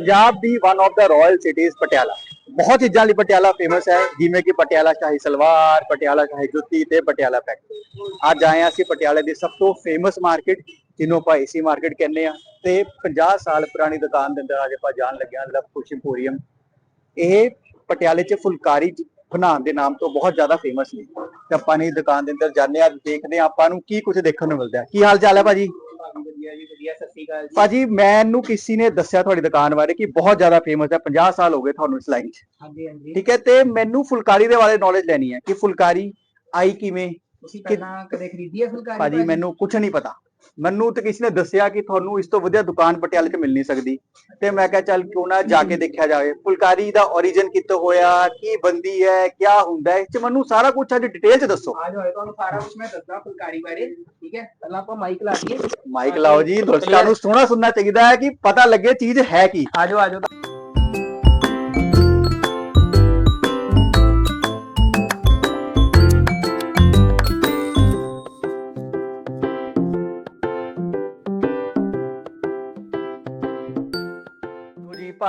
ਪੰਜਾਬ ਦੀ one of the royal cities Patiala. ਬਹੁਤ ਚੀਜ਼ਾਂ ਲਈ ਪਟਿਆਲਾ ਫੇਮਸ ਹੈ, ਜਿਵੇਂ ਕਿ ਪਟਿਆਲਾ ਸ਼ਾਹੀ ਸਲਵਾਰ, ਪਟਿਆਲਾ ਸ਼ਾਹੀ ਜੁੱਤੀ ਤੇ ਪਟਿਆਲਾ ਪੈਕ ਅੱਜ ਆਏ ਅਸੀਂ ਪਟਿਆਲੇ ਦੀ ਸਭ ਤੋਂ ਫੇਮਸ ਮਾਰਕੀਟ ਜਿਹਨੂੰ ਆਪਾਂ ਏਸੀ ਮਾਰਕੀਟ ਕਹਿੰਦੇ ਆ ਤੇ 50 ਸਾਲ ਪੁਰਾਣੀ ਦੁਕਾਨ ਦੇ ਅੰਦਰ ਅੱਜ ਆਪਾਂ ਜਾਣ ਲੱਗੇ ਹਾਂ ਲਵ ਕੁਸ਼ ਇੰਪੋਰੀਅਮ ਇਹ ਪਟਿਆਲੇ 'ਚ ਫੁਲਕਾਰੀ ਜ- ਬਣਾਉਣ ਦੇ ਨਾਮ ਤੋਂ ਬਹੁਤ ਜ਼ਿਆਦਾ ਫੇਮਸ ਨੇ। ਤੇ ਆਪਾਂ ਨੇ ਦੁਕਾਨ ਦੇ ਅੰਦਰ ਜਾਂਦੇ ਆ ਦੇਖਦੇ ਆ ਆਪਾਂ ਨੂੰ ਕੀ ਕੁਝ ਦੇਖਣ ਨੂੰ ਮਿਲਦਾ ਕੀ ਹਾਲ ਚਾਲ ਹੈ ਭਾਜੀ? ਵਧੀਆ ਜੀ ਵਧੀਆ ਸਤਿ ਸ਼੍ਰੀ ਅਕਾਲ ਜੀ। ਭਾਜੀ ਮੈਨੂੰ ਕਿਸੇ ਨੇ ਦੱਸਿਆ ਤੁਹਾਡੀ ਦੁਕਾਨ ਬਾਰੇ ਕਿ ਬਹੁਤ ਜ਼ਿਆਦਾ ਫੇਮਸ ਹੈ 50 ਸਾਲ ਹੋ ਗਏ ਤੁਹਾਨੂੰ ਇਸ ਲਾਈਨ 'ਚ। ਹਾਂਜੀ ਹਾਂਜੀ। ਠੀਕ ਹੈ ਤੇ ਮੈਨੂੰ ਫੁਲਕਾਰੀ ਦੇ ਬਾਰੇ ਨੌਲੇਜ ਲੈਣੀ ਹੈ ਕਿ ਫੁਲਕਾਰੀ ਆਈ ਕਿਵੇਂ? ਤੁਸੀਂ ਪਹਿਲਾਂ ਕਦੇ ਖਰੀਦੀ ਹੈ ਫੁਲਕਾਰੀ ਭਾਜੀ ਮੈਨੂੰ ਕੁਝ ਨਹੀਂ ਪਤਾ। ਮੈਨੂੰ ਤੇ ਕਿਸੇ ਨੇ ਦੱਸਿਆ ਕਿ ਤੁਹਾਨੂੰ ਇਸ ਤੋਂ ਵਧੀਆ ਦੁਕਾਨ ਪਟਿਆਲੇ 'ਚ ਮਿਲ ਨਹੀਂ ਸਕਦੀ। ਤੇ ਮੈਂ ਕਿਹਾ ਚੱਲ ਕਿਉਂ ਨਾ ਜਾ ਕੇ ਦੇਖਿਆ ਜਾਵੇ। ਫੁਲਕਾਰੀ ਦਾ origin ਕਿੱਥੋਂ ਹੋਇਆ ਕੀ ਬੰਦੀ ਹੈ ਕੀ ਹੁੰਦਾ ਹੈ ਇਹ 'ਚ ਮੈਨੂੰ ਸਾਰਾ ਕੁਝ ਅੱਜ ਡਿਟੇਲ 'ਚ ਦੱਸੋ। ਆ ਜਾਓ ਤੁਹਾਨੂੰ ਸਾਰਾ ਕੁਝ ਮੈਂ ਦੱਸਦਾ ਫੁਲਕਾਰੀ ਬਾਰੇ ਠੀਕ ਹੈ? ਪਹਿਲਾਂ ਆਪਾਂ ਮਾਈਕ ਲਾ ਦਈਏ। ਮਾਈਕ ਲਾਓ ਜੀ ਦਰਸ਼ਕਾਂ ਨੂੰ ਸੋਹਣਾ ਸੁਣਨਾ ਚਾਹੀਦਾ ਹੈ ਕਿ ਪਤਾ ਲੱਗੇ ਚੀਜ਼ ਹੈ ਕੀ। ਆ ਜਾਓ ਆ ਜਾਓ।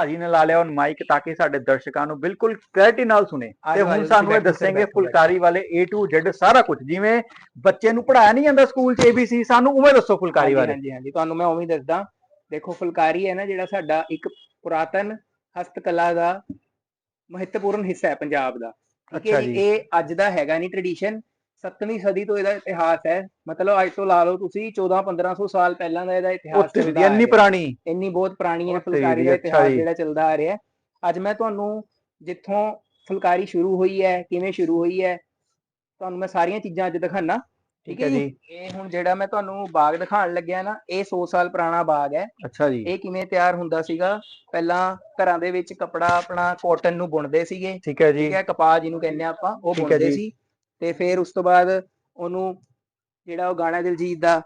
ਭਾਜੀ ਨੇ ਲਾ ਲਿਆ ਹੁਣ ਮਾਈਕ ਤਾਂ ਕਿ ਸਾਡੇ ਦਰਸ਼ਕਾਂ ਨੂੰ ਬਿਲਕੁਲ ਕਲੈਰਿਟੀ ਨਾਲ ਸੁਣੇ। ਤੇ ਹੁਣ ਸਾਨੂੰ ਇਹ ਦੱਸਣਗੇ ਫੁਲਕਾਰੀ ਵਾਲੇ A to Z ਸਾਰਾ ਕੁਝ। ਜਿਵੇਂ ਬੱਚੇ ਨੂੰ ਪੜਾਇਆ ਨਹੀਂ ਜਾਂਦਾ ਸਕੂਲ 'ਚ ABC ਸਾਨੂੰ ਉਵੇਂ ਦੱਸੋ ਫੁਲਕਾਰੀ ਬਾਰੇ। ਹਾਂਜੀ ਹਾਂਜੀ ਤੁਹਾਨੂੰ ਮੈਂ ਉਵੇਂ ਦੱਸਦਾ। ਦੇਖੋ ਫੁਲਕਾਰੀ ਹੈ ਨਾ ਜਿਹੜਾ ਸਾਡਾ ਇੱਕ ਪੁਰਾਤਨ ਹਸਤਕਲਾ ਦਾ ਮਹੱਤਵਪੂਰਨ ਹਿੱਸਾ ਹੈ ਪੰਜਾਬ ਦਾ। ਠੀਕ ਹੈ। ਇਹ ਅੱਜ ਦਾ ਹੈਗਾ ਨਹੀਂ ਟ੍ਰੈਡੀਸ਼ਨ 7ਵੀਂ ਸਦੀ ਤੋਂ ਇਹਦਾ ਇਤਿਹਾਸ ਹੈ। ਮਤਲਬ ਅੱਜ ਤੋਂ ਲਾ ਲਓ ਤੁਸੀਂ 14 1500 ਸਾਲ ਪਹਿਲਾਂ ਦਾ ਇਹਦਾ ਇਤਿਹਾਸ ਚੱਲਦਾ ਇੰਨੀ। ਪੁਰਾਣੀ। ਇੰਨੀ ਬਹੁਤ ਪੁਰਾਣੀ ਹੈ ਫੁਲਕਾਰੀ ਦਾ ਇਤਿਹਾਸ। ਜਿਹੜਾ ਚੱਲਦਾ ਆ ਰਿਹਾ। ਅੱਜ ਮੈਂ ਤੁਹਾਨੂੰ ਜਿੱਥੋਂ ਫੁਲਕਾਰੀ ਸ਼ੁਰੂ ਹੋਈ ਹੈ ਕਿਵੇਂ ਸ਼ੁਰੂ ਹੋਈ ਹੈ ਤੁਹਾਨੂੰ ਮੈਂ ਸਾਰੀਆਂ ਚੀਜ਼ਾਂ ਅੱਜ ਦਿਖਾਣਾ ਠੀਕ ਹੈ ਜੀ? ਇਹ ਹੁਣ ਜਿਹੜਾ ਮੈਂ ਤੁਹਾਨੂੰ ਬਾਗ ਦਿਖਾਉਣ ਲੱਗਿਆ ਨਾ ਇਹ 100 ਸਾਲ ਪੁਰਾਣਾ ਬਾਗ ਹੈ। ਅੱਛਾ ਜੀ। ਇਹ ਕਿਵੇਂ ਤਿਆਰ ਹੁੰਦਾ ਸੀਗਾ? ਪਹਿਲਾਂ ਘਰਾਂ ਦੇ ਵਿੱਚ ਕੱਪੜਾ ਆਪਣਾ ਕਾਟਨ ਨੂੰ ਬੁਣਦੇ ਸੀਗੇ। ਠੀਕ ਹੈ ਜੀ। ਠੀਕ ਹੈ ਕਪਾਹ ਜਿਹਨੂੰ ਕਹਿੰਦੇ ਆਪਾਂ ਉਹ ਬੁਣਦੇ। ਸੀ। ਤੇ ਫਿਰ ਉਸ ਤੋਂ ਬਾਅਦ ਉਹਨੂੰ ਜਿਹੜਾ ਉਹ ਗਾਣਾ ਦਿਲਜੀਤ ਦਾ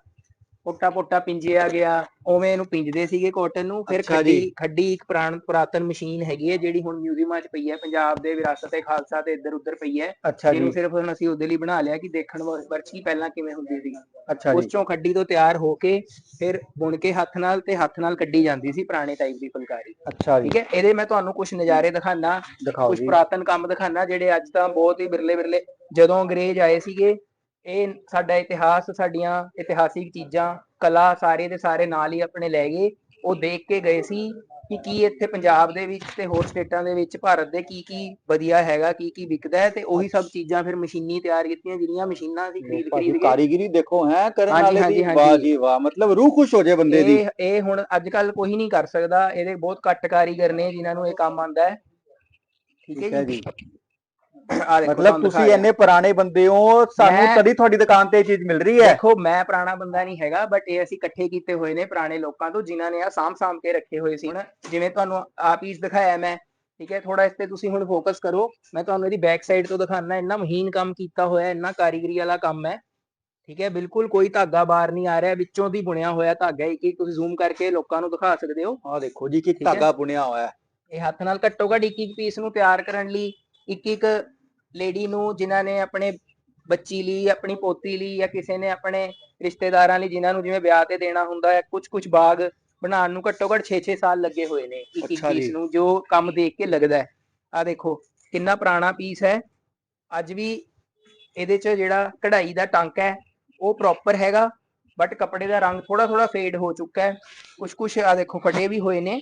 ਪੋਟਾ ਪੋਟਾ ਪਿੰਜਿਆ ਗਿਆ ਉਵੇਂ ਇਹਨੂੰ ਪਿੰਜਦੇ ਸੀਗੇ ਕਾਟਨ ਨੂੰ ਫਿਰ ਅੱਛਾ ਖੱਡੀ ਜੀ। ਖੱਡੀ ਇੱਕ ਪੁਰਾਣ ਪੁਰਾਤਨ ਮਸ਼ੀਨ ਹੈਗੀ ਹੈ ਜਿਹੜੀ ਹੁਣ ਮਿਊਜ਼ੀਅਮਾਂ 'ਚ ਪਈ ਹੈ ਪੰਜਾਬ ਦੇ ਵਿਰਾਸਤ ਤੇ ਖਾਲਸਾ ਤੇ ਇੱਧਰ ਉੱਧਰ ਪਈ ਹੈ। ਅੱਛਾ ਜੀ। ਜਿਹਨੂੰ ਸਿਰਫ ਹੁਣ ਅਸੀਂ ਉਹਦੇ ਲਈ ਬਣਾ ਲਿਆ ਕਿ ਦੇਖਣ ਵ- ਵਰਚੀ ਪਹਿਲਾਂ ਕਿਵੇਂ ਹੁੰਦੀ ਸੀ। ਅੱਛਾ ਉਸ ਜੀ ਚੋਂ ਖੱਡੀ ਤੋਂ ਤਿਆਰ ਹੋ ਕੇ ਫਿਰ ਬੁਣ ਕੇ ਹੱਥ ਨਾਲ ਤੇ ਹੱਥ ਨਾਲ ਕੱਢੀ ਜਾਂਦੀ ਸੀ ਪੁਰਾਣੇ ਟਾਈਪ ਦੀ ਫੁਲਕਾਰੀ। ਅੱਛਾ ਜੀ। ਠੀਕ ਹੈ? ਇਹਦੇ ਮੈਂ ਤੁਹਾਨੂੰ ਕੁਝ ਨਜ਼ਾਰੇ ਦਿਖਾਣਾ ਦਿਖਾਓ ਕੁਝ ਜੀ। ਪੁਰਾਤਨ ਕੰਮ ਦਿਖਾਣਾ ਜਿਹੜੇ ਅੱਜ ਤਾਂ ਬਹੁਤ ਹੀ ਬਿਰਲੇ ਬਿਰਲੇ ਜਦੋਂ ਅੰਗਰੇਜ਼ ਆਏ ਸੀਗੇ ਇਹ ਸਾਡਾ ਇਤਿਹਾਸ ਸਾਡੀਆਂ ਇਤਿਹਾਸਿਕ ਚੀਜ਼ਾਂ ਕਲਾ ਸਾਰੇ ਦੇ ਸਾਰੇ ਨਾਲ ਹੀ ਆਪਣੇ ਲੈ ਗਏ। ਉਹ ਦੇਖ ਕੇ ਗਏ ਸੀ ਕਿ ਕੀ ਇੱਥੇ ਪੰਜਾਬ ਦੇ ਵਿੱਚ ਤੇ ਹੋਰ ਸਟੇਟਾਂ ਦੇ ਵਿੱਚ ਭਾਰਤ ਦੇ ਕੀ ਕੀ ਵਧੀਆ ਹੈਗਾ ਕੀ ਕੀ ਵਿਕਦਾ ਹੈ ਤੇ ਉਹੀ ਸਭ ਚੀਜ਼ਾਂ ਫਿਰ ਮਸ਼ੀਨੀ ਤਿਆਰ ਕੀਤੀਆਂ ਜਿਹੜੀਆਂ ਮਸ਼ੀਨਾਂ ਅਸੀਂ ਖਰੀਦ ਖਰੀਦ ਕੇ। ਕਾਰੀਗਰੀ ਦੇਖੋ ਹੈ ਕਰਨ ਵਾਲੇ ਦੀ। ਵਾਹ ਜੀ ਵਾਹ ਮਤਲਬ ਰੂਹ ਖੁਸ਼ ਹੋ ਜਾਏ ਬੰਦੇ ਦੀ। ਇਹ ਇਹ ਹੁਣ ਅੱਜ ਕੱਲ ਕੋਈ ਨਹੀਂ ਕਰ ਸਕਦਾ ਇਹਦੇ ਬਹੁਤ ਘੱਟ ਕਾਰੀਗਰ ਨੇ ਜਿਨ੍ਹਾਂ ਨੂੰ ਇਹ ਕੰਮ ਆਉਂਦਾ ਹੈ। ਠੀਕ ਹੈ ਜੀ। ਆ ਦੇਖੋ ਮਤਲਬ ਤੁਹਾਨੂੰ ਤੁਸੀਂ ਦਿਖਾ ਇੰਨੇ ਪੁਰਾਣੇ ਬੰਦੇ ਹੋ ਸਾਨੂੰ ਮੈਂ- ਕਦੀ ਤੁਹਾਡੀ ਦੁਕਾਨ ਤੇ ਇਹ ਚੀਜ਼ ਮਿਲ ਰਹੀ ਹੈ? ਦੇਖੋ ਮੈਂ ਪੁਰਾਣਾ ਬੰਦਾ ਨਹੀਂ ਹੈਗਾ ਬਟ ਇਹ ਅਸੀਂ ਇਕੱਠੇ ਕੀਤੇ ਹੋਏ ਨੇ ਪੁਰਾਣੇ ਲੋਕਾਂ ਤੋਂ ਜਿਨ੍ਹਾਂ ਨੇ ਆ ਸਾਂਭ ਸਾਂਭ ਕੇ ਰੱਖੇ ਹੋਏ ਸੀ ਹੁਣ। ਜਿਵੇਂ ਤੁਹਾਨੂੰ ਆ ਪੀਸ ਦਿਖਾਇਆ ਮੈਂ ਠੀਕ ਹੈ? ਥੋੜਾ ਇਸ ਤੇ ਤੁਸੀਂ ਹੁਣ ਫੋਕਸ ਕਰੋ। ਮੈਂ ਤੁਹਾਨੂੰ ਇਹਦੀ ਬੈਕ ਸਾਈਡ ਤੋਂ ਦਿਖਾਣਾ ਇੰਨਾ ਮਹੀਨ ਕੰਮ ਕੀਤਾ ਹੋਇਆ ਇੰਨਾ ਕਾਰੀਗਰੀ ਵਾਲਾ ਕੰਮ ਹੈ। ਠੀਕ ਹੈ? ਬਿਲਕੁਲ ਕੋਈ ਧਾਗਾ ਬਾਹਰ ਨਹੀਂ ਆ ਰਿਹਾ ਵਿੱਚੋਂ ਦੀ ਬੁਣਿਆ ਹੋਇਆ ਧਾਗਾ ਇੱਕ ਇੱਕ ਤੁਸੀਂ ਜ਼ੂਮ ਕਰਕੇ ਲੋਕਾਂ ਨੂੰ ਦਿਖਾ ਸਕਦੇ ਹੋ। ਆਹ ਦੇਖੋ ਜੀ ਕਿ ਠੀਕ ਹੈ। ਧਾਗਾ ਬੁਣਿਆ ਹੋਇਆ ਹੈ। ਇਹ ਹੱਥ ਨਾਲ ਘੱਟੋ ਘੱਟ ਇੱਕ ਇੱਕ ਪੀਸ ਨੂੰ ਤਿਆਰ ਕਰਨ ਲਈ ਇੱਕ ਇੱਕ ਲੇਡੀ ਨੂੰ ਜਿਨ੍ਹਾਂ ਨੇ ਆਪਣੇ ਬੱਚੀ ਲਈ ਆਪਣੀ ਪੋਤੀ ਲਈ ਜਾਂ ਕਿਸੇ ਨੇ ਆਪਣੇ ਰਿਸ਼ਤੇਦਾਰਾਂ ਲਈ ਜਿਨ੍ਹਾਂ ਨੂੰ ਜਿਵੇਂ ਵਿਆਹ ਤੇ ਦੇਣਾ ਹੁੰਦਾ ਹੈ ਕੁਝ ਕੁਝ ਬਾਗ ਬਣਾਉਣ ਨੂੰ ਘੱਟੋ ਘੱਟ 6-6 ਸਾਲ ਲੱਗੇ ਹੋਏ ਨੇ ਇੱਕ ਇੱਕ ਪੀਸ। ਨੂੰ ਜੋ ਕੰਮ ਦੇਖ ਕੇ ਲੱਗਦਾ ਹੈ। ਆ ਦੇਖੋ ਕਿੰਨਾ ਪੁਰਾਣਾ ਪੀਸ ਹੈ। ਅੱਜ ਵੀ ਇਹਦੇ 'ਚ ਜਿਹੜਾ ਕਢਾਈ ਦਾ ਟਾਂਕਾ ਹੈ ਉਹ ਪ੍ਰੋਪਰ ਹੈਗਾ ਬਟ ਕੱਪੜੇ ਦਾ ਰੰਗ ਥੋੜਾ ਥੋੜਾ ਫੇਡ ਹੋ ਚੁੱਕਾ ਹੈ। ਕੁਝ ਕੁਝ ਆ ਦੇਖੋ ਫਟੇ ਵੀ ਹੋਏ ਨੇ।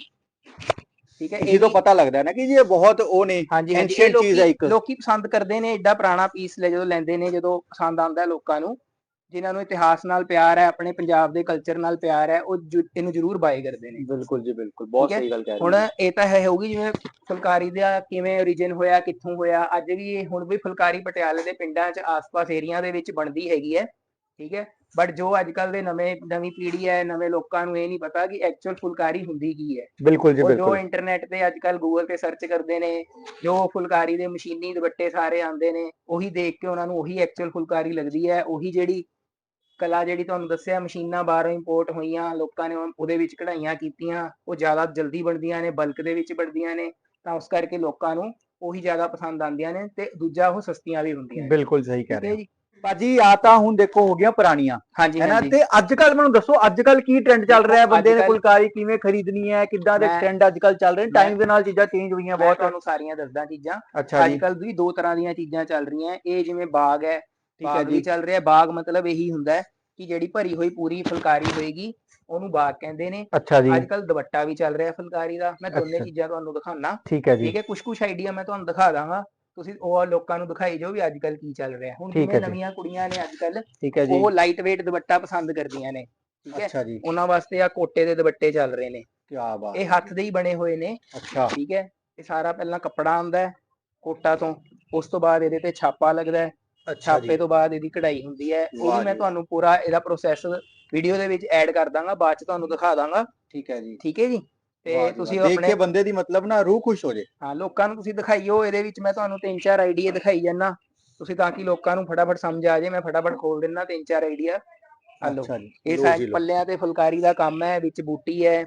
ਠੀਕ ਹੈ ਇਹ ਤੋਂ ਵੀ- ਪਤਾ ਲੱਗਦਾ ਹੈ ਨਾ ਕਿ ਜੀ ਇਹ ਬਹੁਤ ਉਹ ਨੇ ਹਾਂਜੀ ਚੀਜ਼ ਹੈ ਇੱਕ। ਲੋਕੀ ਪਸੰਦ ਕਰਦੇ ਨੇ ਐਡਾ ਪੁਰਾਣਾ ਪੀਸ ਲੈ ਜਦੋਂ ਲੈਂਦੇ ਨੇ ਜਦੋਂ ਪਸੰਦ ਆਉਂਦਾ ਹੈ ਲੋਕਾਂ ਨੂੰ ਜਿਨ੍ਹਾਂ ਨੂੰ ਇਤਿਹਾਸ ਨਾਲ ਪਿਆਰ ਹੈ ਆਪਣੇ ਪੰਜਾਬ ਦੇ ਕਲਚਰ ਨਾਲ ਪਿਆਰ ਹੈ ਉਹ ਇਹਨੂੰ ਜ਼ਰੂਰ ਬਾਏ ਕਰਦੇ ਨੇ ਬਿਲਕੁਲ ਜੀ ਬਿਲਕੁਲ ਬਹੁਤ ਠੀਕ ਹੈ। ਸਹੀ ਗੱਲ ਕਹਿ ਰਹੇ ਹੁਣ ਹੋ ਇਹ ਤਾਂ ਹੈ ਹੋਊਗੀ ਜਿਵੇਂ ਫੁਲਕਾਰੀ ਦਾ ਕਿਵੇਂ origin ਹੋਇਆ ਕਿੱਥੋਂ ਹੋਇਆ ਅੱਜ ਵੀ ਇਹ ਹੁਣ ਵੀ ਫੁਲਕਾਰੀ ਪਟਿਆਲੇ ਦੇ ਪਿੰਡਾਂ 'ਚ ਆਸ-ਪਾਸ ਏਰੀਆ ਦੇ ਵਿੱਚ ਬਣਦੀ ਹੈਗੀ ਹੈ ਠੀਕ ਹੈ ਬਟ ਜੋ ਅੱਜ ਕੱਲ ਦੇ ਨਵੇਂ ਨਵੀਂ ਪੀੜ੍ਹੀ ਹੈ ਨਵੇਂ ਲੋਕਾਂ ਨੂੰ ਇਹ ਨਹੀਂ ਪਤਾ ਕਿ ਐਕਚੁਅਲ ਫੁਲਕਾਰੀ ਹੁੰਦੀ ਕੀ ਹੈ। ਬਿਲਕੁਲ ਜੀ ਉਹ ਜੋ ਬਿਲਕੁਲ। ਇੰਟਰਨੈਟ ਤੇ ਅੱਜ ਕੱਲ ਗੂਗਲ ਤੇ ਸਰਚ ਕਰਦੇ ਨੇ ਜੋ ਫੁਲਕਾਰੀ ਦੇ ਮਸ਼ੀਨੀ ਦੁਪੱਟੇ ਸਾਰੇ ਆਉਂਦੇ ਨੇ ਉਹੀ ਦੇਖ ਕੇ ਉਹਨਾਂ ਨੂੰ ਉਹੀ ਐਕਚੁਅਲ ਫੁਲਕਾਰੀ ਲੱਗਦੀ ਹੈ। ਉਹੀ ਜਿਹੜੀ ਕਲਾ ਜਿਹੜੀ ਤੁਹਾਨੂੰ ਦੱਸਿਆ ਮਸ਼ੀਨਾਂ ਬਾਹਰੋਂ ਇੰਪੋਰਟ ਹੋਈਆਂ ਲੋਕਾਂ ਨੇ ਉਹ- ਉਹਦੇ ਵਿੱਚ ਕਢਾਈਆਂ ਕੀਤੀਆਂ ਉਹ ਜ਼ਿਆਦਾ ਜਲਦੀ ਬਣਦੀਆਂ ਨੇ ਬਲਕ ਦੇ ਵਿੱਚ ਬਣਦੀਆਂ ਨੇ ਤਾਂ ਉਸ ਕਰਕੇ ਲੋਕਾਂ ਨੂੰ ਉਹੀ ਜ਼ਿਆਦਾ ਪਸੰਦ ਆਉਂਦੀਆਂ ਨੇ ਤੇ ਦੂਜਾ ਉਹ ਸਸਤੀਆਂ ਵੀ ਹੁੰਦੀਆਂ ਨੇ। ਬਿਲਕੁਲ ਸਹੀ ਕਹਿ ਠੀਕ ਰਹੇ ਹੈ। ਹੋ ਜੀ ਭਾਜੀ ਆ ਤਾਂ ਹੁਣ ਦੇਖੋ ਹੋ ਗਿਆ ਪੁਰਾਣੀਆਂ। ਹਾਂਜੀ ਹੈ ਨਾ? ਹਾਂਜੀ। ਤੇ ਅੱਜ ਕੱਲ ਮੈਨੂੰ ਦੱਸੋ ਅੱਜ ਕੱਲ ਕੀ ਟ੍ਰੈਂਡ ਚੱਲ ਰਿਹਾ ਹੈ? ਬੰਦੇ ਨੇ ਫੁਲਕਾਰੀ ਕਿਵੇਂ ਖਰੀਦਣੀ ਹੈ? ਕਿੱਦਾਂ ਦੇ ਟ੍ਰੈਂਡ ਅੱਜ ਕੱਲ ਚੱਲ ਰਹੇ ਨੇ? ਟਾਈਮ ਦੇ ਨਾਲ ਚੀਜ਼ਾਂ ਚੇਂਜ ਹੋਈਆਂ ਬਹੁਤ। ਤੁਹਾਨੂੰ ਸਾਰੀਆਂ ਦੱਸਦਾ ਚੀਜ਼ਾਂ। ਅੱਜ ਕੱਲ ਵੀ ਦੋ ਤਰ੍ਹਾਂ ਦੀਆਂ ਚੀਜ਼ਾਂ ਚੱਲ ਰਹੀਆਂ ਇਹ ਜਿਵੇਂ ਬਾਗ ਹੈ ਠੀਕ ਹੈ ਜੀ। ਚੱਲ ਰਿਹਾ ਬਾਗ ਮਤਲਬ ਇਹੀ ਹੁੰਦਾ ਹੈ ਕਿ ਜਿਹੜੀ ਭਰੀ ਹੋਈ ਪੂਰੀ ਫੁਲਕਾਰੀ ਹੋਏਗੀ ਉਹਨੂੰ ਬਾਗ ਕਹਿੰਦੇ ਨੇ। ਅੱਛਾ ਜੀ। ਅੱਜ ਕੱਲ ਦੁਪੱਟਾ ਵੀ ਚੱਲ ਰਿਹਾ ਫੁਲਕਾਰੀ ਦਾ। ਮੈਂ ਦੋਨੇ। ਚੀਜ਼ਾਂ ਤੁਹਾਨੂੰ ਦਿਖਾਉਣਾ ਠੀਕ ਹੈ ਜੀ। ਠੀਕ ਹੈ? ਕੁਝ ਕੁਝ ਆਈਡੀਆ ਮੈਂ ਤੁਹਾਨੂੰ ਦਿਖਾ ਦਾਂਗਾ। ਤੁਸੀਂ ਉਹ ਲੋਕਾਂ ਨੂੰ ਦਿਖਾਈ ਜਾਓ ਵੀ ਅੱਜ ਕੱਲ ਕੀ ਚੱਲ ਰਿਹਾ। ਹੁਣ ਠੀਕ ਹੈ ਜਿਵੇਂ ਜੀ। ਨਵੀਆਂ ਕੁੜੀਆਂ ਨੇ ਅੱਜ ਕੱਲ ਠੀਕ ਹੈ ਜੀ। ਉਹ ਲਾਈਟ weight ਦੁਪੱਟਾ ਪਸੰਦ ਕਰਦੀਆਂ ਨੇ ਠੀਕ ਹੈ? ਅੱਛਾ ਜੀ। ਉਹਨਾਂ ਵਾਸਤੇ ਆ ਕੋਟੇ ਦੇ ਦੁਪੱਟੇ ਚੱਲ ਰਹੇ ਨੇ। ਕੀ ਬਾਤ ਇਹ ਹੱਥ ਦੇ ਹੀ ਬਣੇ ਹੋਏ ਨੇ ਅੱਛਾ। ਠੀਕ ਹੈ? ਇਹ ਸਾਰਾ ਪਹਿਲਾਂ ਕੱਪੜਾ ਆਉਂਦਾ ਹੈ ਕੋਟਾ ਤੋਂ ਉਸ ਤੋਂ ਬਾਅਦ ਇਹਦੇ ਤੇ ਛਾਪਾ ਲੱਗਦਾ ਹੈ। ਅੱਛਾ ਛਾਪੇ ਜੀ ਤੋਂ ਬਾਅਦ ਇਹਦੀ ਕਢਾਈ ਹੁੰਦੀ ਹੈ। ਉਹ ਵਾਹ ਵੀ ਮੈਂ ਜੀ। ਤੁਹਾਨੂੰ ਪੂਰਾ ਇਹਦਾ ਪ੍ਰੋਸੈਸ ਵੀਡੀਓ ਦੇ ਵਿੱਚ ਐਡ ਕਰ ਦਾਂਗਾ ਬਾਅਦ ਚ ਤੁਹਾਨੂੰ ਦਿਖਾ ਦਾਂਗਾ। ਠੀਕ ਹੈ ਜੀ। ਠੀਕ ਹੈ ਜੀ? ਤੇ ਤੁਸੀਂ। ਦੇਖ ਆਪਣੇ ਕੇ ਬੰਦੇ ਦੀ ਮਤਲਬ ਨਾ ਰੂਹ ਖੁਸ਼ ਹੋ ਜੇ। ਹਾਂ ਲੋਕਾਂ ਨੂੰ ਤੁਸੀਂ ਦਿਖਾਈਓ ਇਹਦੇ ਵਿੱਚ ਮੈਂ ਤੁਹਾਨੂੰ ਤਿੰਨ ਚਾਰ ਆਈਡੀਆ ਦਿਖਾਈ ਜਾਨਾ ਤੁਸੀਂ ਤਾਂ ਕਿ ਲੋਕਾਂ ਨੂੰ ਫਟਾਫਟ ਸਮਝ ਆ ਜਾਏ ਮੈਂ ਫਟਾਫਟ ਖੋਲ ਦਿੰਨਾ ਤਿੰਨ ਚਾਰ ਆਈਡੀਆ ਹਲੋ ਅੱਛਾ ਜੀ ਇਹ ਲਓ ਸਾਰੇ ਜੀ ਲਓ। ਪੱਲਿਆਂ ਤੇ ਫੁਲਕਾਰੀ ਦਾ ਕੰਮ ਹੈ ਵਿੱਚ ਬੂਟੀ ਹੈ।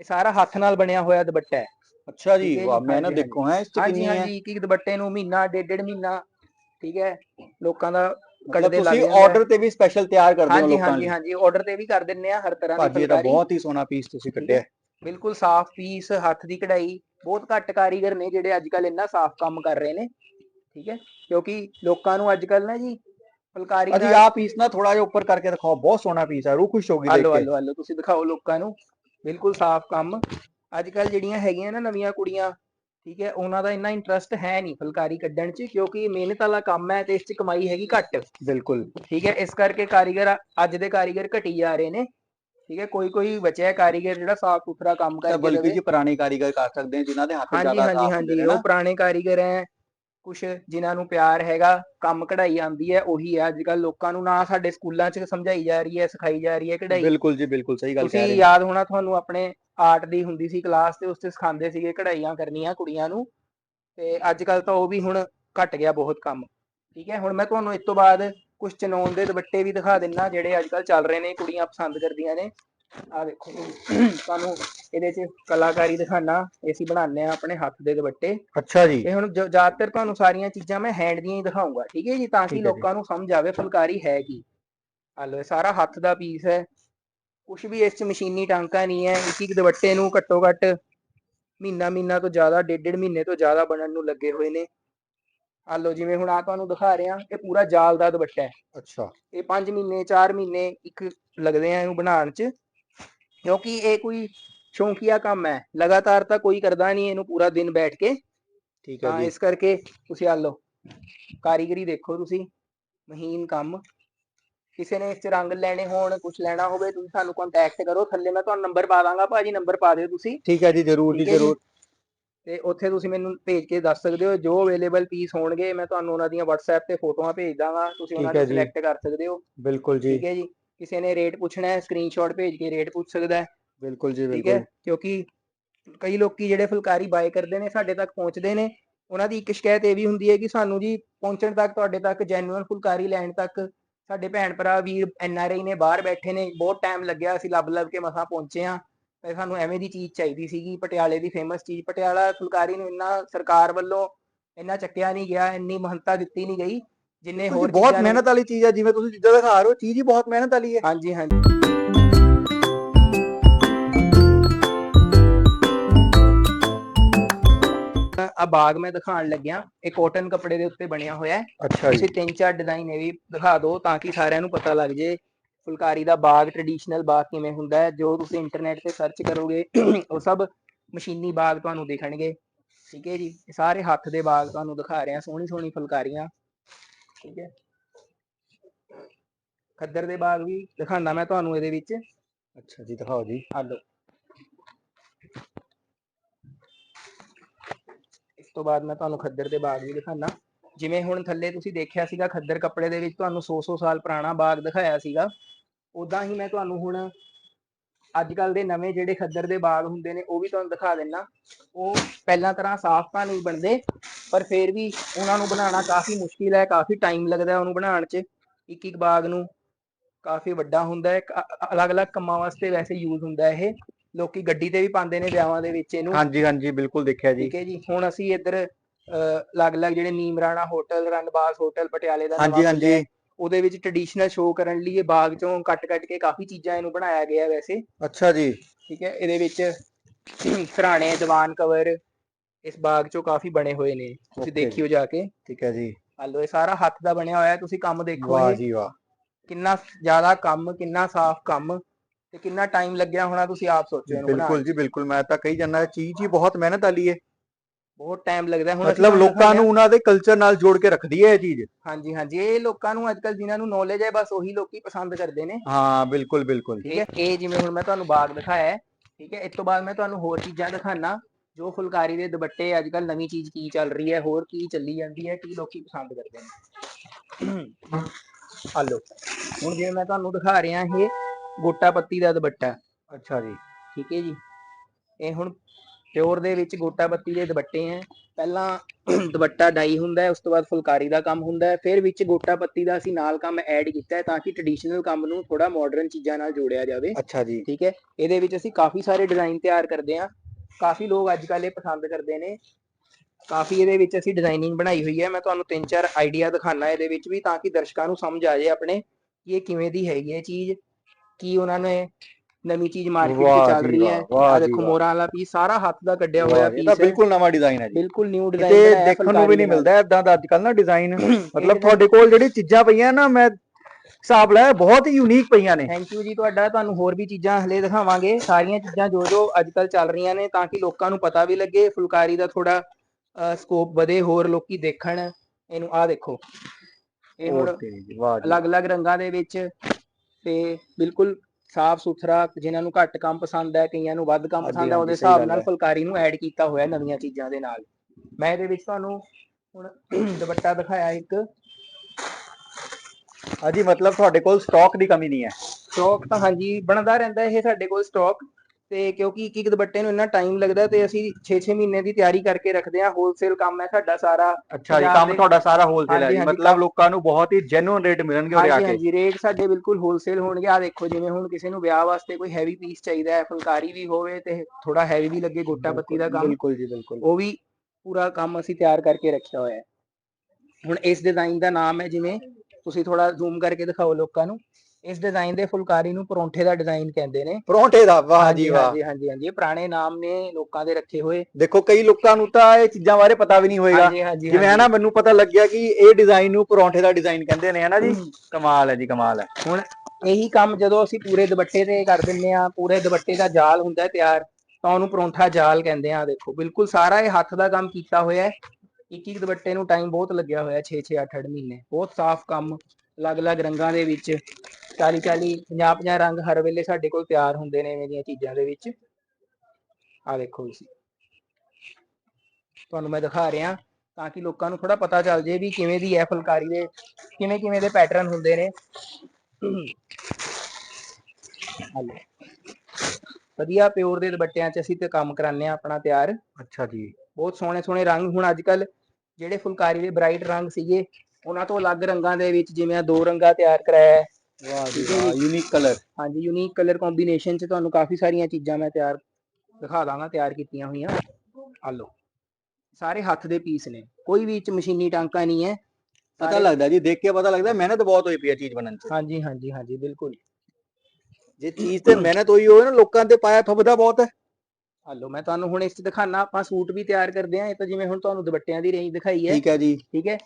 ਇਹ ਸਾਰਾ ਹੱਥ ਨਾਲ ਬਣਿਆ ਹੋਇਆ ਦੁਪੱਟਾ ਹੈ। ਅੱਛਾ ਠੀਕ ਜੀ ਹੈ ਜੀ, ਵਾਹ ਮੈਂ ਨਾ ਹਾਂਜੀ, ਦੇਖੋ ਹੈ ਇਸ ਚ ਹਾਂਜੀ ਕਿੰਨੀ ਹੈ ਹਾਂਜੀ ਇੱਕ ਇੱਕ ਦੁਪੱਟੇ ਨੂੰ ਮਹੀਨਾ ਡੇਢ ਡੇਢ ਮਹੀਨਾ ਠੀਕ ਹੈ? ਲੋਕਾਂ ਦਾ ਮਤਲਬ ਕੱਢਦੇ ਲੱਗ ਤੁਸੀਂ ਜਾਂਦਾ ਹੈ। ਆਰਡਰ ਤੇ ਵੀ ਸਪੈਸ਼ਲ ਤਿਆਰ ਕਰਦੇ ਹੋ ਹਾਂਜੀ ਲੋਕਾਂ ਹਾਂਜੀ ਲਈ। ਹਾਂਜੀ ਆਰਡਰ ਤੇ ਵੀ ਕਰ ਦਿੰਨੇ ਆ ਹਰ ਤਰ੍ਹਾਂ ਦੀ ਭਾਜੀ ਇਹ ਤਾਂ ਫੁਲਕਾਰੀ। ਬਹੁਤ ਹੀ ਸੋਹਣਾ ਪੀਸ ਤੁਸੀਂ ਠੀਕ ਕੱਢਿਆ। ਬਿਲਕੁਲ ਸਾਫ਼ ਪੀਸ ਹੱਥ ਦੀ ਕਢਾਈ ਬਹੁਤ ਘੱਟ ਕਾਰੀਗਰ ਨੇ ਜਿਹੜੇ ਅੱਜ ਕੱਲ ਇੰਨਾ ਸਾਫ਼ ਕੰਮ ਕਰ ਰਹੇ ਨੇ ਠੀਕ ਹੈ? ਕਿਉਂਕਿ ਲੋਕਾਂ ਨੂੰ ਅੱਜ ਕੱਲ ਨਾ ਜੀ ਫੁਲਕਾਰੀ ਅਜੀ ਆ ਪੀਸ ਨਾ ਥੋੜਾ ਜਿਹਾ ਉੱਪਰ ਕਰਕੇ ਦਿਖਾਓ ਬਹੁਤ ਸੋਹਣਾ ਪੀਸ ਹੈ ਰੂਹ ਖੁਸ਼ ਹੋਗੀ ਦੇਖ ਹਲੋ ਕੇ। ਹਲੋ ਹਲੋ ਤੁਸੀਂ ਦਿਖਾਓ ਲੋਕਾਂ ਨੂੰ ਬਿਲਕੁਲ ਸਾਫ਼ ਕੰਮ। ਅੱਜ ਕੱਲ ਜਿਹੜੀਆਂ ਹੈਗੀਆਂ ਨਾ ਨਵੀਆਂ ਕੁੜੀਆਂ ਠੀਕ ਹੈ ਉਹਨਾਂ ਦਾ ਇੰਨਾ ਇੰਟਰਸਟ ਹੈ ਨਹੀਂ ਫੁਲਕਾਰੀ ਕੱਢਣ 'ਚ ਕਿਉਂਕਿ ਮਿਹਨਤ ਵਾਲਾ ਕੰਮ ਹੈ ਤੇ ਇਸ 'ਚ ਕਮਾਈ ਹੈਗੀ ਘੱਟ। ਬਿਲਕੁਲ। ਠੀਕ ਹੈ ਇਸ ਕਰਕੇ ਕਾਰੀਗਰ ਅੱਜ ਦੇ ਕਾਰੀਗਰ ਘਟੀ ਜਾ ਰਹੇ ਨੇ। ਠੀਕ ਹੈ ਕੋਈ ਕੋਈ ਬਚਿਆ ਕਾਰੀਗਰ ਜਿਹੜਾ ਸਾਫ਼ ਸੁਥਰਾ ਕੰਮ ਕਰਕੇ ਬਲਕਿ ਜੀ ਪੁਰਾਣੇ ਕਾਰੀਗਰ ਕਰ ਸਕਦੇ ਆ ਜਿਨ੍ਹਾਂ ਦੇ ਹੱਥ ਹਾਂਜੀ ਜ਼ਿਆਦਾ ਹਾਂਜੀ ਸਾਫ਼ ਹੁੰਦੇ ਹਾਂਜੀ ਨੇ ਉਹ ਨਾ। ਪੁਰਾਣੇ ਕਾਰੀਗਰ ਹੈ ਕੁਛ ਜਿਨ੍ਹਾਂ ਨੂੰ ਪਿਆਰ ਹੈਗਾ ਕੰਮ ਕਢਾਈ ਆਂਦੀ ਹੈ ਉਹੀ ਹੈ। ਅੱਜ ਕੱਲ ਲੋਕਾਂ ਨੂੰ ਨਾ ਸਾਡੇ ਸਕੂਲਾਂ 'ਚ ਸਮਝਾਈ ਜਾ ਰਹੀ ਹੈ ਸਿਖਾਈ ਜਾ ਰਹੀ ਹੈ ਕਢਾਈ। ਬਿਲਕੁਲ ਜੀ ਬਿਲਕੁਲ ਸਹੀ ਗੱਲ ਕਹਿ ਤੁਸੀਂ ਰਹੇ ਹੋ। ਯਾਦ ਹੋਣਾ ਤੁਹਾਨੂੰ ਆਪਣੇ ਆਰਟ ਦੀ ਹੁੰਦੀ ਸੀ ਕਲਾਸ ਤੇ ਉਸ ਤੇ ਸਿਖਾਉਂਦੇ ਸੀਗੇ ਕਢਾਈਆਂ ਕਰਨੀਆਂ ਕੁੜੀਆਂ ਨੂੰ। ਤੇ ਅੱਜ ਕੱਲ ਤਾਂ ਉਹ ਵੀ ਹੁਣ ਘਟ ਗਿਆ ਬਹੁਤ ਕੰਮ। ਠੀਕ ਹੈ ਹੁਣ ਮੈਂ ਤੁਹਾਨੂੰ ਇਸ ਤੋਂ ਬਾਅਦ ਕੁਝ ਚਨੌਨ ਦੇ ਦੁਪੱਟੇ ਵੀ ਦਿਖਾ ਦਿੰਨਾ ਜਿਹੜੇ ਅੱਜ ਕੱਲ ਚੱਲ ਰਹੇ ਨੇ ਕੁੜੀਆਂ ਪਸੰਦ ਕਰਦੀਆਂ ਨੇ। ਆ ਦੇਖੋ ਤੁਹਾਨੂੰ ਇਹਦੇ 'ਚ ਕਲਾਕਾਰੀ ਦਿਖਾਣਾ ਅਸੀਂ ਬਣਾਉਂਦੇ ਆ ਆਪਣੇ ਹੱਥ ਦੇ ਦੁਪੱਟੇ। ਅੱਛਾ ਜੀ। ਇਹ ਹੁਣ ਜ਼ਿਆਦਾਤਰ ਤੁਹਾਨੂੰ ਸਾਰੀਆਂ ਚੀਜ਼ਾਂ ਮੈਂ ਹੈਂਡ ਦੀਆਂ ਹੀ ਦਿਖਾਉਂਗਾ ਠੀਕ ਹੈ ਜੀ? ਤਾਂ ਕਿ ਹੈ। ਲੋਕਾਂ ਨੂੰ ਸਮਝ ਆਵੇ ਫੁਲਕਾਰੀ ਹੈ ਕੀ। ਹਲੋ ਇਹ ਸਾਰਾ ਹੱਥ ਦਾ ਪੀਸ ਹੈ। ਕੁਝ ਵੀ ਇਸ ਚ ਮਸ਼ੀਨੀ ਟਾਂਕਾ ਨਹੀਂ ਹੈ ਇੱਕ ਇੱਕ ਦੁਪੱਟੇ ਨੂੰ ਘੱਟੋ ਘੱਟ ਮਹੀਨਾ ਮਹੀਨਾ ਤੋਂ ਜ਼ਿਆਦਾ ਡੇਢ ਡੇਢ ਮਹੀਨੇ ਤੋਂ ਜ਼ਿਆਦਾ ਬਣਨ ਨੂੰ ਲੱਗੇ ਹੋਏ ਨੇ। ਹਲੋ ਜਿਵੇਂ ਹੁਣ ਆ ਤੁਹਾਨੂੰ ਦਿਖਾ ਰਿਹਾ ਇਹ ਪੂਰਾ ਜਾਲ ਦਾ ਦੁਪੱਟਾ ਹੈ। ਅੱਛਾ। ਇਹ 5 ਮਹੀਨੇ 4 ਮਹੀਨੇ ਇੱਕ ਲੱਗਦੇ ਆ ਇਹਨੂੰ ਬਣਾਉਣ ਚ ਕਿਉਂਕਿ ਇਹ ਕੋਈ ਸ਼ੌਂਕੀਆ ਕੰਮ ਹੈ। ਲਗਾਤਾਰ ਤਾਂ ਕੋਈ ਕਰਦਾ ਨਹੀਂ ਇਹਨੂੰ ਪੂਰਾ ਦਿਨ ਬੈਠ ਕੇ। ਠੀਕ ਹੈ ਜੀ। ਇਸ ਕਰਕੇ ਤੁਸੀਂ ਆ ਲਓ ਕਾਰੀਗਰੀ ਦੇਖੋ ਤੁਸੀਂ ਮਹੀਨ ਕੰਮ। ਕਿਸੇ ਨੇ ਇਸ ਚ ਰੰਗ ਲੈਣੇ ਹੋਣ ਕੁਝ ਲੈਣਾ ਹੋਵੇ ਤੁਸੀਂ ਸਾਨੂੰ ਕੰਟੈਕਟ ਕਰੋ। ਥੱਲੇ ਮੈਂ ਤੁਹਾਨੂੰ ਨੰਬਰ ਪਾ ਦਾਂਗਾ ਭਾਜੀ ਨੰਬਰ ਪਾ ਦਿਓ ਤੁਸੀਂ। ਠੀਕ ਹੈ ਜੀ ਜਰੂਰ ਜੀ। ਜਰੂਰ। ਤੇ ਉੱਥੇ ਤੁਸੀਂ ਮੈਨੂੰ ਭੇਜ ਕੇ ਦੱਸ ਸਕਦੇ ਹੋ ਜੋ ਅਵੇਲੇਬਲ ਪੀਸ ਹੋਣਗੇ ਮੈਂ ਤੁਹਾਨੂੰ ਉਹਨਾਂ ਦੀਆਂ WhatsApp ਤੇ ਫੋਟੋਆਂ ਭੇਜ ਦਾਂਗਾ ਤੁਸੀਂ ਉਹਨਾਂ ਨੂੰ। ਸਿਲੈਕਟ ਕਰ ਸਕਦੇ ਹੋ। ਬਿਲਕੁਲ ਜੀ। ਠੀਕ ਹੈ ਜੀ। ਕਿਸੇ ਨੇ ਰੇਟ ਪੁੱਛਣਾ ਹੈ ਸਕਰੀਨਸ਼ਾਟ ਭੇਜ ਕੇ ਰੇਟ ਪੁੱਛ ਸਕਦਾ ਹੈ। ਬਿਲਕੁਲ ਜੀ ਠੀਕ ਹੈ ਬਿਲਕੁਲ। ਕਿਉਂਕਿ ਕਈ ਲੋਕੀ ਜਿਹੜੇ ਫੁਲਕਾਰੀ ਬਾਏ ਕਰਦੇ ਨੇ ਸਾਡੇ ਤੱਕ ਪਹੁੰਚਦੇ ਨੇ ਉਹਨਾਂ ਦੀ ਇੱਕ ਸ਼ਿਕਾਇਤ ਇਹ ਵੀ ਹੁੰਦੀ ਹੈ ਕਿ ਸਾਨੂੰ ਜੀ ਪਹੁੰਚਣ ਤੱਕ ਤੁਹਾਡੇ ਤੱਕ ਜੈਨੂਇਨ ਫੁਲਕਾਰੀ ਲੈਣ ਤੱਕ ਸਾਡੇ ਭੈਣ ਭਰਾ ਵੀਰ ਐਨ ਆਰ ਆਈ ਨੇ ਬਾਹਰ ਬੈਠੇ ਨੇ ਬਹੁਤ ਟਾਈਮ ਲੱਗਿਆ ਅਸੀਂ ਲੱਭ ਲੱਭ ਕੇ ਮਸਾਂ ਪਹੁੰਚੇ ਆ ਤੇ ਸਾਨੂੰ ਐਵੇਂ ਦੀ ਚੀਜ਼ ਚਾਹੀਦੀ ਸੀਗੀ ਪਟਿਆਲੇ ਦੀ ਫੇਮਸ ਚੀਜ਼। ਪਟਿਆਲਾ ਫੁਲਕਾਰੀ ਨੂੰ ਇੰਨਾ ਸਰਕਾਰ ਵੱਲੋਂ ਇੰਨਾ ਚੱਕਿਆ ਨਹੀਂ ਗਿਆ ਇੰਨੀ ਮਹੰਤਾ ਦਿੱਤੀ ਨਹੀਂ ਗਈ ਜਿੰਨੇ ਹੋਰ ਬਹੁਤ ਮਿਹਨਤ ਵਾਲੀ ਚੀਜ਼ ਹੈ ਜਿਵੇਂ ਤੁਸੀਂ ਜਿੱਦਾਂ ਦਿਖਾ ਰਹੇ ਹੋ ਚੀਜ਼ ਹੀ ਬਹੁਤ ਮਿਹਨਤ ਵਾਲੀ ਹੈ। ਹਾਂਜੀ ਹਾਂਜੀ। ਆ ਬਾਗ ਮੈਂ ਦਿਖਾਉਣ ਲੱਗਿਆ ਇਹ ਕਾਟਨ ਕੱਪੜੇ ਦੇ ਉੱਤੇ ਬਣਿਆ ਹੋਇਆ ਹੈ। ਅੱਛਾ ਤੁਸੀਂ ਤਿੰਨ ਚਾਰ ਡਿਜ਼ਾਈਨ ਇਹ ਵੀ ਦਿਖਾ ਦਿਓ ਤਾਂ ਕਿ ਸਾਰਿਆਂ ਨੂੰ ਪਤਾ ਲੱਗ ਜੇ ਫੁਲਕਾਰੀ ਦਾ ਬਾਗ ਟ੍ਰੈਡੀਸ਼ਨਲ ਬਾਗ ਕਿਵੇਂ ਹੁੰਦਾ ਹੈ ਜੋ ਤੁਸੀਂ ਇੰਟਰਨੈਟ ਤੇ ਸਰਚ ਕਰੋਗੇ ਉਹ ਸਭ ਮਸ਼ੀਨੀ ਬਾਗ ਤੁਹਾਨੂੰ ਦਿਖਣਗੇ। ਠੀਕ ਹੈ ਜੀ ਇਹ ਸਾਰੇ ਹੱਥ ਦੇ ਬਾਗ ਤੁਹਾਨੂੰ ਦਿਖਾ ਰਹੇ ਹਾਂ ਸੋਹਣੀ ਸੋਹਣੀ ਫੁਲਕਾਰੀਆਂ। ਠੀਕ ਹੈ। ਖੱਦਰ ਦੇ ਬਾਗ ਵੀ ਦਿਖਾਉਂਦਾ ਮੈਂ ਤੁਹਾਨੂੰ ਇਹਦੇ ਵਿੱਚ। ਅੱਛਾ ਜੀ ਦਿਖਾਓ ਜੀ। ਆ ਲਓ ਇਸ ਤੋਂ ਬਾਅਦ ਮੈਂ ਤੁਹਾਨੂੰ ਖੱਦਰ ਦੇ ਬਾਗ ਵੀ ਦਿਖਾਣਾ ਜਿਵੇਂ ਹੁਣ ਥੱਲੇ ਤੁਸੀਂ ਦੇਖਿਆ ਸੀਗਾ ਖੱਦਰ ਕੱਪੜੇ ਦੇ ਵਿੱਚ ਤੁਹਾਨੂੰ 100-100 ਸਾਲ ਪੁਰਾਣਾ ਬਾਗ ਦਿਖਾਇਆ ਸੀਗਾ। ਉਦਾਂ ਹੀ ਮੈਂ ਤੁਹਾਨੂੰ ਹੁਣ ਅੱਜ ਕੱਲ ਦੇ ਨਵੇਂ ਜਿਹੜੇ ਖੱਦਰ ਦੇ ਬਾਗ ਹੁੰਦੇ ਨੇ ਉਹ ਵੀ ਤੁਹਾਨੂੰ ਦਿਖਾ ਦਿੰਨਾ। ਉਹ ਪਹਿਲਾਂ ਤਰ੍ਹਾਂ ਸਾਫ਼ ਤਾਂ ਨਹੀਂ ਬਣਦੇ ਪਰ ਫਿਰ ਵੀ ਉਹਨਾਂ ਨੂੰ ਬਣਾਉਣਾ ਕਾਫੀ ਮੁਸ਼ਕਿਲ ਹੈ ਕਾਫੀ ਟਾਈਮ ਲੱਗਦਾ ਹੈ ਉਹਨੂੰ ਬਣਾਉਣ 'ਚ। ਇੱਕ ਇੱਕ ਬਾਗ ਨੂੰ ਕਾਫੀ ਵੱਡਾ ਹੁੰਦਾ ਹੈ ਅਲੱਗ-ਅਲੱਗ ਕੰਮਾਂ ਵਾਸਤੇ ਵੈਸੇ ਯੂਜ਼ ਹੁੰਦਾ ਹੈ ਇਹ। ਲੋਕੀ ਗੱਡੀ ਤੇ ਵੀ ਪਾਉਂਦੇ ਨੇ ਵਿਆਹਾਂ ਦੇ ਵਿੱਚ ਇਹਨੂੰ। ਹਾਂਜੀ ਹਾਂਜੀ ਬਿਲਕੁਲ ਦੇਖਿਆ ਜੀ। ਠੀਕ ਹੈ ਜੀ ਹੁਣ ਅਸੀਂ ਇੱਧਰ ਅਲੱਗ-ਅਲੱਗ ਜਿਹੜੇ ਨੀਮ ਰਾਣਾ ਹੋਟਲ ਰਨਬਾਸ ਹੋਟਲ ਪਟਿਆਲੇ ਦਾ ਹਾਂਜੀ ਹਾਂਜੀ। ਉਹਦੇ ਵਿੱਚ ਟ੍ਰੈਡੀਸ਼ਨਲ ਸ਼ੋਅ ਕਰਨ ਲਈ ਇਹ ਬਾਗ ਚੋਂ ਕੱਟ-ਕੱਟ ਕੇ ਕਾਫੀ ਚੀਜ਼ਾਂ ਇਹਨੂੰ ਬਣਾਇਆ ਗਿਆ ਵੈਸੇ। ਅੱਛਾ ਜੀ। ਠੀਕ ਹੈ ਇਹਦੇ ਵਿੱਚ ਸਰਾਣੇ ਦੀਵਾਨ ਕਵਰ ਇਸ ਬਾਗ ਚੋਂ ਕਾਫੀ ਬਣੇ ਹੋਏ ਨੇ। ਤੁਸੀਂ. ਦੇਖਿਓ ਜਾ ਕੇ। ਠੀਕ ਹੈ ਜੀ। ਹਲੋ ਇਹ ਸਾਰਾ ਹੱਥ ਦਾ ਬਣਿਆ ਹੋਇਆ ਹੈ ਤੁਸੀਂ ਕੰਮ ਦੇਖੋ ਵਾਹ ਜੀ ਵਾਹ। ਕਿੰਨਾ ਜ਼ਿਆਦਾ ਕੰਮ ਕਿੰਨਾ ਸਾਫ਼ ਕੰਮ ਤੇ ਕਿੰਨਾ ਟਾਈਮ ਲੱਗਿਆ ਹੋਣਾ ਤੁਸੀਂ ਆਪ ਸੋਚੋ ਇਹਨੂੰ ਬਿਲਕੁਲ ਜੀ ਬਿਲਕੁਲ। ਮੈਂ ਤਾਂ ਕਹੀ ਜਾਂਦਾ ਚੀਜ਼ ਹੀ ਬਹੁਤ ਮਿਹਨਤ ਵਾਲੀ ਹੈ ਬਹੁਤ ਟਾਈਮ ਲੱਗਦਾ। ਹੁਣ ਮਤਲਬ ਲੋਕਾਂ ਨੂੰ ਉਹਨਾਂ ਦੇ ਕਲਚਰ ਨਾਲ ਜੋੜ ਕੇ ਰੱਖਦੀ ਹੈ ਇਹ ਚੀਜ਼। ਹਾਂਜੀ ਹਾਂਜੀ। ਇਹ ਲੋਕਾਂ ਨੂੰ ਅੱਜਕੱਲ ਜਿਨ੍ਹਾਂ ਨੂੰ ਨੌਲੇਜ ਹੈ ਬਸ ਉਹੀ ਲੋਕੀ ਪਸੰਦ ਕਰਦੇ ਨੇ। ਹਾਂ ਬਿਲਕੁਲ ਬਿਲਕੁਲ। ਠੀਕ ਹੈ। ਇਹ ਜਿਵੇਂ ਹੁਣ ਮੈਂ ਤੁਹਾਨੂੰ ਬਾਗ ਦਿਖਾਇਆ ਠੀਕ ਹੈ। ਇਸ ਤੋਂ ਬਾਅਦ ਮੈਂ ਤੁਹਾਨੂੰ ਹੋਰ ਚੀਜ਼ਾਂ ਦਿਖਾਣਾ ਜੋ ਫੁਲਕਾਰੀ ਦੇ ਦੁਪੱਟੇ ਅੱਜਕੱਲ ਨਵੀਂ ਚੀਜ਼ ਕੀ ਚੱਲ ਰਹੀ ਹੈ ਹੋਰ ਕੀ ਚੱਲੀ ਜਾਂਦੀ ਹੈ ਕੀ ਲੋਕੀ ਪਸੰਦ ਕਰਦੇ ਨੇ। ਹਲੋ। ਹੁਣ ਜਿਵੇਂ ਮੈਂ ਤੁਹਾਨੂੰ ਦਿਖਾ ਰਿਹਾ ਇਹ ਗੋਟਾ ਪੱਤੀ ਦਾ ਦੁਪੱਟਾ। ਅੱਛਾ ਜੀ। ਠੀਕ ਹੈ ਜੀ। ਇਹ ਹੁਣ ਪਿਓਰ ਦੇ ਵਿੱਚ ਗੋਟਾ ਬੱਤੀ ਦੇ ਦੁਪੱਟੇ ਹੈ। ਪਹਿਲਾਂ ਦੁਪੱਟਾ ਡਾਈ ਹੁੰਦਾ ਹੈ ਉਸ ਤੋਂ ਬਾਅਦ ਫੁਲਕਾਰੀ ਦਾ ਕੰਮ ਹੁੰਦਾ ਹੈ। ਫਿਰ ਵਿੱਚ ਗੋਟਾ ਪੱਤੀ ਦਾ ਅਸੀਂ ਨਾਲ ਕੰਮ ਐਡ ਕੀਤਾ ਹੈ ਤਾਂ ਕਿ ਟ੍ਰੈਡੀਸ਼ਨਲ ਕੰਮ ਨੂੰ ਥੋੜਾ ਮਾਡਰਨ ਚੀਜ਼ਾਂ ਨਾਲ ਜੋੜਿਆ ਜਾਵੇ। ਅੱਛਾ ਜੀ। ਠੀਕ ਹੈ। ਇਹਦੇ ਵਿੱਚ ਅਸੀਂ ਕਾਫੀ ਸਾਰੇ ਡਿਜ਼ਾਈਨ ਤਿਆਰ ਕਰਦੇ ਹਾਂ। ਕਾਫੀ ਲੋਕ ਅੱਜ ਕੱਲ੍ਹ ਇਹ ਪਸੰਦ ਕਰਦੇ ਨੇ। ਕਾਫੀ ਇਹਦੇ ਵਿੱਚ ਅਸੀਂ ਡਿਜ਼ਾਈਨਿੰਗ ਬਣਾਈ ਹੋਈ ਹੈ। ਮੈਂ ਤੁਹਾਨੂੰ ਤਿੰਨ ਚਾਰ ਆਈਡੀਆ ਦਿਖਾਣਾ ਇਹਦੇ ਵਿੱਚ ਵੀ ਤਾਂ ਕਿ ਦਰਸ਼ਕਾਂ ਨੂੰ ਸਮਝ ਆ ਜਾਏ ਆਪਣੇ ਕਿ ਇਹ ਕਿਵੇਂ ਦੀ ਹੈਗੀ ਹੈ ਚੀਜ਼ ਕੀ ਉਹਨਾਂ ਨੇ ਨਵੀਂ ਚੀਜ਼ ਮਾਰਕੀਟ 'ਚ ਚੱਲ ਰਹੀ ਹੈ। ਆ ਦੇਖੋ। ਮੋਰਾਂ ਵਾਲਾ ਪੀਸ ਸਾਰਾ ਹੱਥ ਦਾ ਕੱਢਿਆ ਹੋਇਆ ਪੀਸ ਹੈ। ਬਿਲਕੁਲ ਨਵਾਂ ਡਿਜ਼ਾਈਨ ਹੈ ਜੀ। ਬਿਲਕੁਲ ਨਿਊ ਡਿਜ਼ਾਈਨ ਕਿਤੇ ਦੇਖਣ ਨੂੰ ਵੀ ਨਹੀਂ ਮਿਲਦਾ ਇਦਾਂ ਦਾ ਅੱਜ ਕੱਲ ਨਾ ਡਿਜ਼ਾਈਨ ਮਤਲਬ ਤੁਹਾਡੇ ਕੋਲ ਜਿਹੜੀ ਚੀਜ਼ਾਂ ਪਈਆਂ ਨਾ ਮੈਂ ਹਿਸਾਬ ਲਾਇਆ ਬਹੁਤ ਹੀ ਯੂਨੀਕ ਪਈਆਂ ਨੇ। ਥੈਂਕ ਯੂ ਜੀ ਤੁਹਾਡਾ ਤੁਹਾਨੂੰ ਹੋਰ ਵੀ ਚੀਜ਼ਾਂ ਹਲੇ ਦਿਖਾਵਾਂਗੇ। ਸਾਰੀਆਂ ਚੀਜ਼ਾਂ ਜੋ ਜੋ ਅੱਜਕੱਲ ਚੱਲ ਰਹੀਆਂ ਨੇ ਤਾਂ ਕਿ ਲੋਕਾਂ ਨੂੰ ਪਤਾ ਵੀ ਲੱਗੇ ਫੁਲਕਾਰੀ ਦਾ ਥੋੜਾ ਸਕੋਪ ਵਧੇ ਹੋਰ ਲੋਕੀ ਦੇਖਣ। ਇਹਨੂੰ ਆਹ ਦੇਖੋ। ਇਹ ਹੁਣ ਅਲੱਗ-ਅਲੱਗ ਰੰਗਾਂ ਦੇ ਵਿੱਚ ਤੇ ਬਿਲਕੁਲ ਸਾਫ਼ ਸੁਥਰਾ ਜਿਨ੍ਹਾਂ ਨੂੰ ਘੱਟ ਕੰਮ ਪਸੰਦ ਹੈ ਕਈਆਂ ਨੂੰ ਵੱਧ ਕੰਮ ਪਸੰਦ ਹੈ ਉਹਦੇ ਹਿਸਾਬ ਨਾਲ। ਫੁਲਕਾਰੀ ਨੂੰ ਐਡ ਕੀਤਾ ਹੋਇਆ ਨਵੀਆਂ ਚੀਜ਼ਾਂ ਦੇ ਨਾਲ। ਮੈਂ ਇਹਦੇ ਵਿੱਚ ਤੁਹਾਨੂੰ ਹੁਣ ਦੁਪੱਟਾ ਦਿਖਾਇਆ ਇੱਕ। ਹਾਂਜੀ ਮਤਲਬ ਤੁਹਾਡੇ ਕੋਲ ਸਟਾਕ ਦੀ ਕਮੀ ਨਹੀਂ ਹੈ। ਸਟਾਕ ਤਾਂ ਹਾਂਜੀ ਬਣਦਾ ਰਹਿੰਦਾ ਇਹ ਸਾਡੇ ਕੋਲ ਸਟਾਕ ਤੇ ਕਿਉਂਕਿ ਇੱਕ ਇੱਕ ਦੁਪੱਟੇ ਨੂੰ ਇੰਨਾ ਟਾਈਮ ਲੱਗਦਾ ਤੇ ਅਸੀਂ 6-6 ਮਹੀਨੇ ਦੀ ਤਿਆਰੀ ਕਰਕੇ ਰੱਖਦੇ ਹਾਂ ਹੋਲਸੇਲ ਕੰਮ ਹੈ ਸਾਡਾ ਸਾਰਾ ਅੱਛਾ ਜੀ ਕੰਮ ਤੁਹਾਡਾ ਸਾਰਾ ਹੋਲਸੇਲ ਹੈ ਮਤਲਬ ਲੋਕਾਂ ਨੂੰ ਬਹੁਤ ਹੀ ਜੈਨੂਇਨ ਰੇਟ ਮਿਲਣਗੇ ਉਰੇ ਆ ਕੇ। ਹਾਂਜੀ ਰੇਟ ਸਾਡੇ ਬਿਲਕੁਲ ਹੋਲਸੇਲ ਹੋਣਗੇ। ਆ ਦੇਖੋ ਜਿਵੇਂ ਹੁਣ ਕਿਸੇ ਨੂੰ ਵਿਆਹ ਵਾਸਤੇ ਕੋਈ ਹੈਵੀ ਪੀਸ ਚਾਹੀਦਾ ਹੈ ਫੁਲਕਾਰੀ ਵੀ ਹੋਵੇ ਤੇ ਥੋੜਾ ਹੈਵੀ ਵੀ ਲੱਗੇ ਗੋਟਾ ਪੱਤੀ ਦਾ ਕੰਮ ਬਿਲਕੁਲ ਜੀ ਬਿਲਕੁਲ। ਉਹ ਵੀ ਪੂਰਾ ਕੰਮ ਅਸੀਂ ਤਿਆਰ ਕਰਕੇ ਰੱਖਿਆ ਹੋਇਆ ਹੈ। ਹੁਣ ਇਸ ਡਿਜ਼ਾਈਨ ਦਾ ਨਾਮ ਹੈ ਜਿਵੇਂ ਤੁਸੀਂ ਥੋੜਾ ਜ਼ੂਮ ਕਰਕੇ ਦਿਖਾਓ ਲੋਕਾਂ ਨੂੰ। ਇਸ ਡਿਜ਼ਾਈਨ ਦੇ ਫੁਲਕਾਰੀ ਨੂੰ ਪਰੌਂਠੇ ਦਾ ਡਿਜ਼ਾਈਨ ਕਹਿੰਦੇ ਨੇ। ਪਰੌਂਠੇ ਦਾ ਵਾਹ ਜੀ ਵਾਹ। ਹਾਂਜੀ ਹਾਂਜੀ ਹਾਂਜੀ ਇਹ ਪੁਰਾਣੇ ਨਾਮ ਨੇ ਲੋਕਾਂ ਦੇ ਰੱਖੇ ਹੋਏ। ਦੇਖੋ ਕਈ ਲੋਕਾਂ ਨੂੰ ਤਾਂ ਇਹ ਚੀਜ਼ਾਂ ਬਾਰੇ ਪਤਾ ਵੀ ਨਹੀਂ ਹੋਏਗਾ। ਜਿਵੇਂ ਹੈ ਨਾ ਮੈਨੂੰ ਪਤਾ ਲੱਗਿਆ ਕਿ ਇਹ ਡਿਜ਼ਾਈਨ ਨੂੰ ਪਰੌਂਠੇ ਦਾ ਡਿਜ਼ਾਈਨ ਕਹਿੰਦੇ ਨੇ ਹੈ ਨਾ ਜੀ ਕਮਾਲ ਹੈ ਜੀ ਕਮਾਲ ਹੈ। ਹੁਣ ਇਹੀ ਕੰਮ ਜਦੋਂ ਅਸੀਂ ਪੂਰੇ ਦੁਪੱਟੇ ਤੇ ਕਰ ਦਿੰਨੇ ਆ ਪੂਰੇ ਦੁਪੱਟੇ ਦਾ ਜਾਲ ਹੁੰਦਾ ਹੈ ਤਿਆਰ ਤਾਂ ਉਹਨੂੰ ਪਰੌਂਠਾ ਜਾਲ ਕਹਿੰਦੇ ਆ ਦੇਖੋ। ਬਿਲਕੁਲ ਸਾਰਾ ਇਹ ਹੱਥ ਦਾ ਕੰਮ ਕੀਤਾ ਹੋਇਆ ਹੈ। ਇੱਕ ਇੱਕ ਦੁਪੱਟੇ ਨੂੰ ਟਾਈਮ ਬਹੁਤ ਲੱਗਿਆ ਹੋਇਆ 6 6 8 8 ਮਹੀਨੇ। ਬਹੁਤ ਸਾਫ਼ ਕੰਮ ਅਲੱਗ-ਅਲੱਗ ਰੰਗਾਂ ਦੇ ਵਿੱਚ। 40 40 50 50 ਰੰਗ ਹਰ ਵੇਲੇ ਸਾਡੇ ਕੋਲ ਤਿਆਰ ਹੁੰਦੇ ਨੇ ਐਵੇਂ ਦੀਆਂ ਚੀਜ਼ਾਂ ਦੇ ਵਿੱਚ। ਆ ਦੇਖੋ ਤੁਸੀਂ। ਤੁਹਾਨੂੰ ਮੈਂ ਦਿਖਾ ਰਿਹਾ ਤਾਂ ਕਿ ਲੋਕਾਂ ਨੂੰ ਥੋੜਾ ਪਤਾ ਚੱਲ ਜੇ ਵੀ ਕਿਵੇਂ ਦੀ ਹੈ ਫੁਲਕਾਰੀ ਦੇ ਕਿਵੇਂ ਕਿਵੇਂ ਦੇ ਪੈਟਰਨ ਹੁੰਦੇ ਨੇ। ਵਧੀਆ ਪਿਓਰ ਦੇ ਦੁਪੱਟਿਆਂ 'ਚ ਅਸੀਂ ਤੇ ਕੰਮ ਕਰਾਉਂਦੇ ਆ ਆਪਣਾ ਤਿਆਰ। ਅੱਛਾ ਜੀ। ਬਹੁਤ ਸੋਹਣੇ ਸੋਹਣੇ ਰੰਗ ਹੁਣ ਅੱਜ ਕੱਲ ਜਿਹੜੇ ਫੁਲਕਾਰੀ ਦੇ ਬ੍ਰਾਈਟ ਰੰਗ ਸੀਗੇ ਉਹਨਾਂ ਤੋਂ ਅਲੱਗ ਰੰਗਾਂ ਦੇ ਵਿੱਚ ਜਿਵੇਂ ਆ ਦੋ ਰੰਗਾ ਤਿਆਰ ਕਰਾਇਆ। ਹੈ ਵਾਹ ਜੀ ਠੀਕ ਹੈ ਵਾਹ ਯੂਨੀਕ ਕਲਰ ਹਾਂਜੀ ਯੂਨੀਕ ਕਲਰ ਕੰਬੀਨੇਸ਼ਨ 'ਚ ਤੁਹਾਨੂੰ ਕਾਫੀ ਸਾਰੀਆਂ ਚੀਜ਼ਾਂ ਮੈਂ ਤਿਆਰ ਦਿਖਾ ਦਾਂਗਾ ਤਿਆਰ ਕੀਤੀਆਂ ਹੋਈਆਂ। ਆ ਲਓ। ਸਾਰੇ ਹੱਥ ਦੇ ਪੀਸ ਨੇ। ਕੋਈ ਵੀ ਚ ਮਸ਼ੀਨੀ ਟਾਂਕਾ ਨਹੀਂ ਹੈ। ਪਤਾ ਲੱਗਦਾ ਜੀ ਦੇਖ ਕੇ ਪਤਾ ਲੱਗਦਾ ਮਿਹਨਤ ਬਹੁਤ ਹੋਈ ਪਈ ਹੈ ਚੀਜ਼ ਬਣਨ 'ਚ। ਹਾਂਜੀ ਹਾਂਜੀ ਹਾਂਜੀ ਬਿਲਕੁਲ। ਜੇ ਚੀਜ਼ ਤੇ ਮਿਹਨਤ ਹੋਈ ਹੋਵੇ ਨਾ ਲੋਕਾਂ ਤੇ ਪਾਇਆ ਫੱਬਦਾ ਬਹੁਤ ਹੈ। ਹਲੋ ਮੈਂ ਤੁਹਾਨੂੰ ਹੁਣ ਇਸ 'ਚ ਦਿਖਾਣਾ ਆਪਾਂ ਸੂਟ ਵੀ ਤਿਆਰ ਕਰਦੇ ਆ ਇਹ ਤਾਂ ਜਿਵੇਂ ਹੁਣ ਤੁਹਾਨੂੰ ਦੁਪੱਟਿਆਂ ਦੀ ਰੇਂਜ ਦਿਖਾਈ ਹੈ। ਠੀਕ ਹੈ ਜੀ। ਠੀਕ ਹੈ।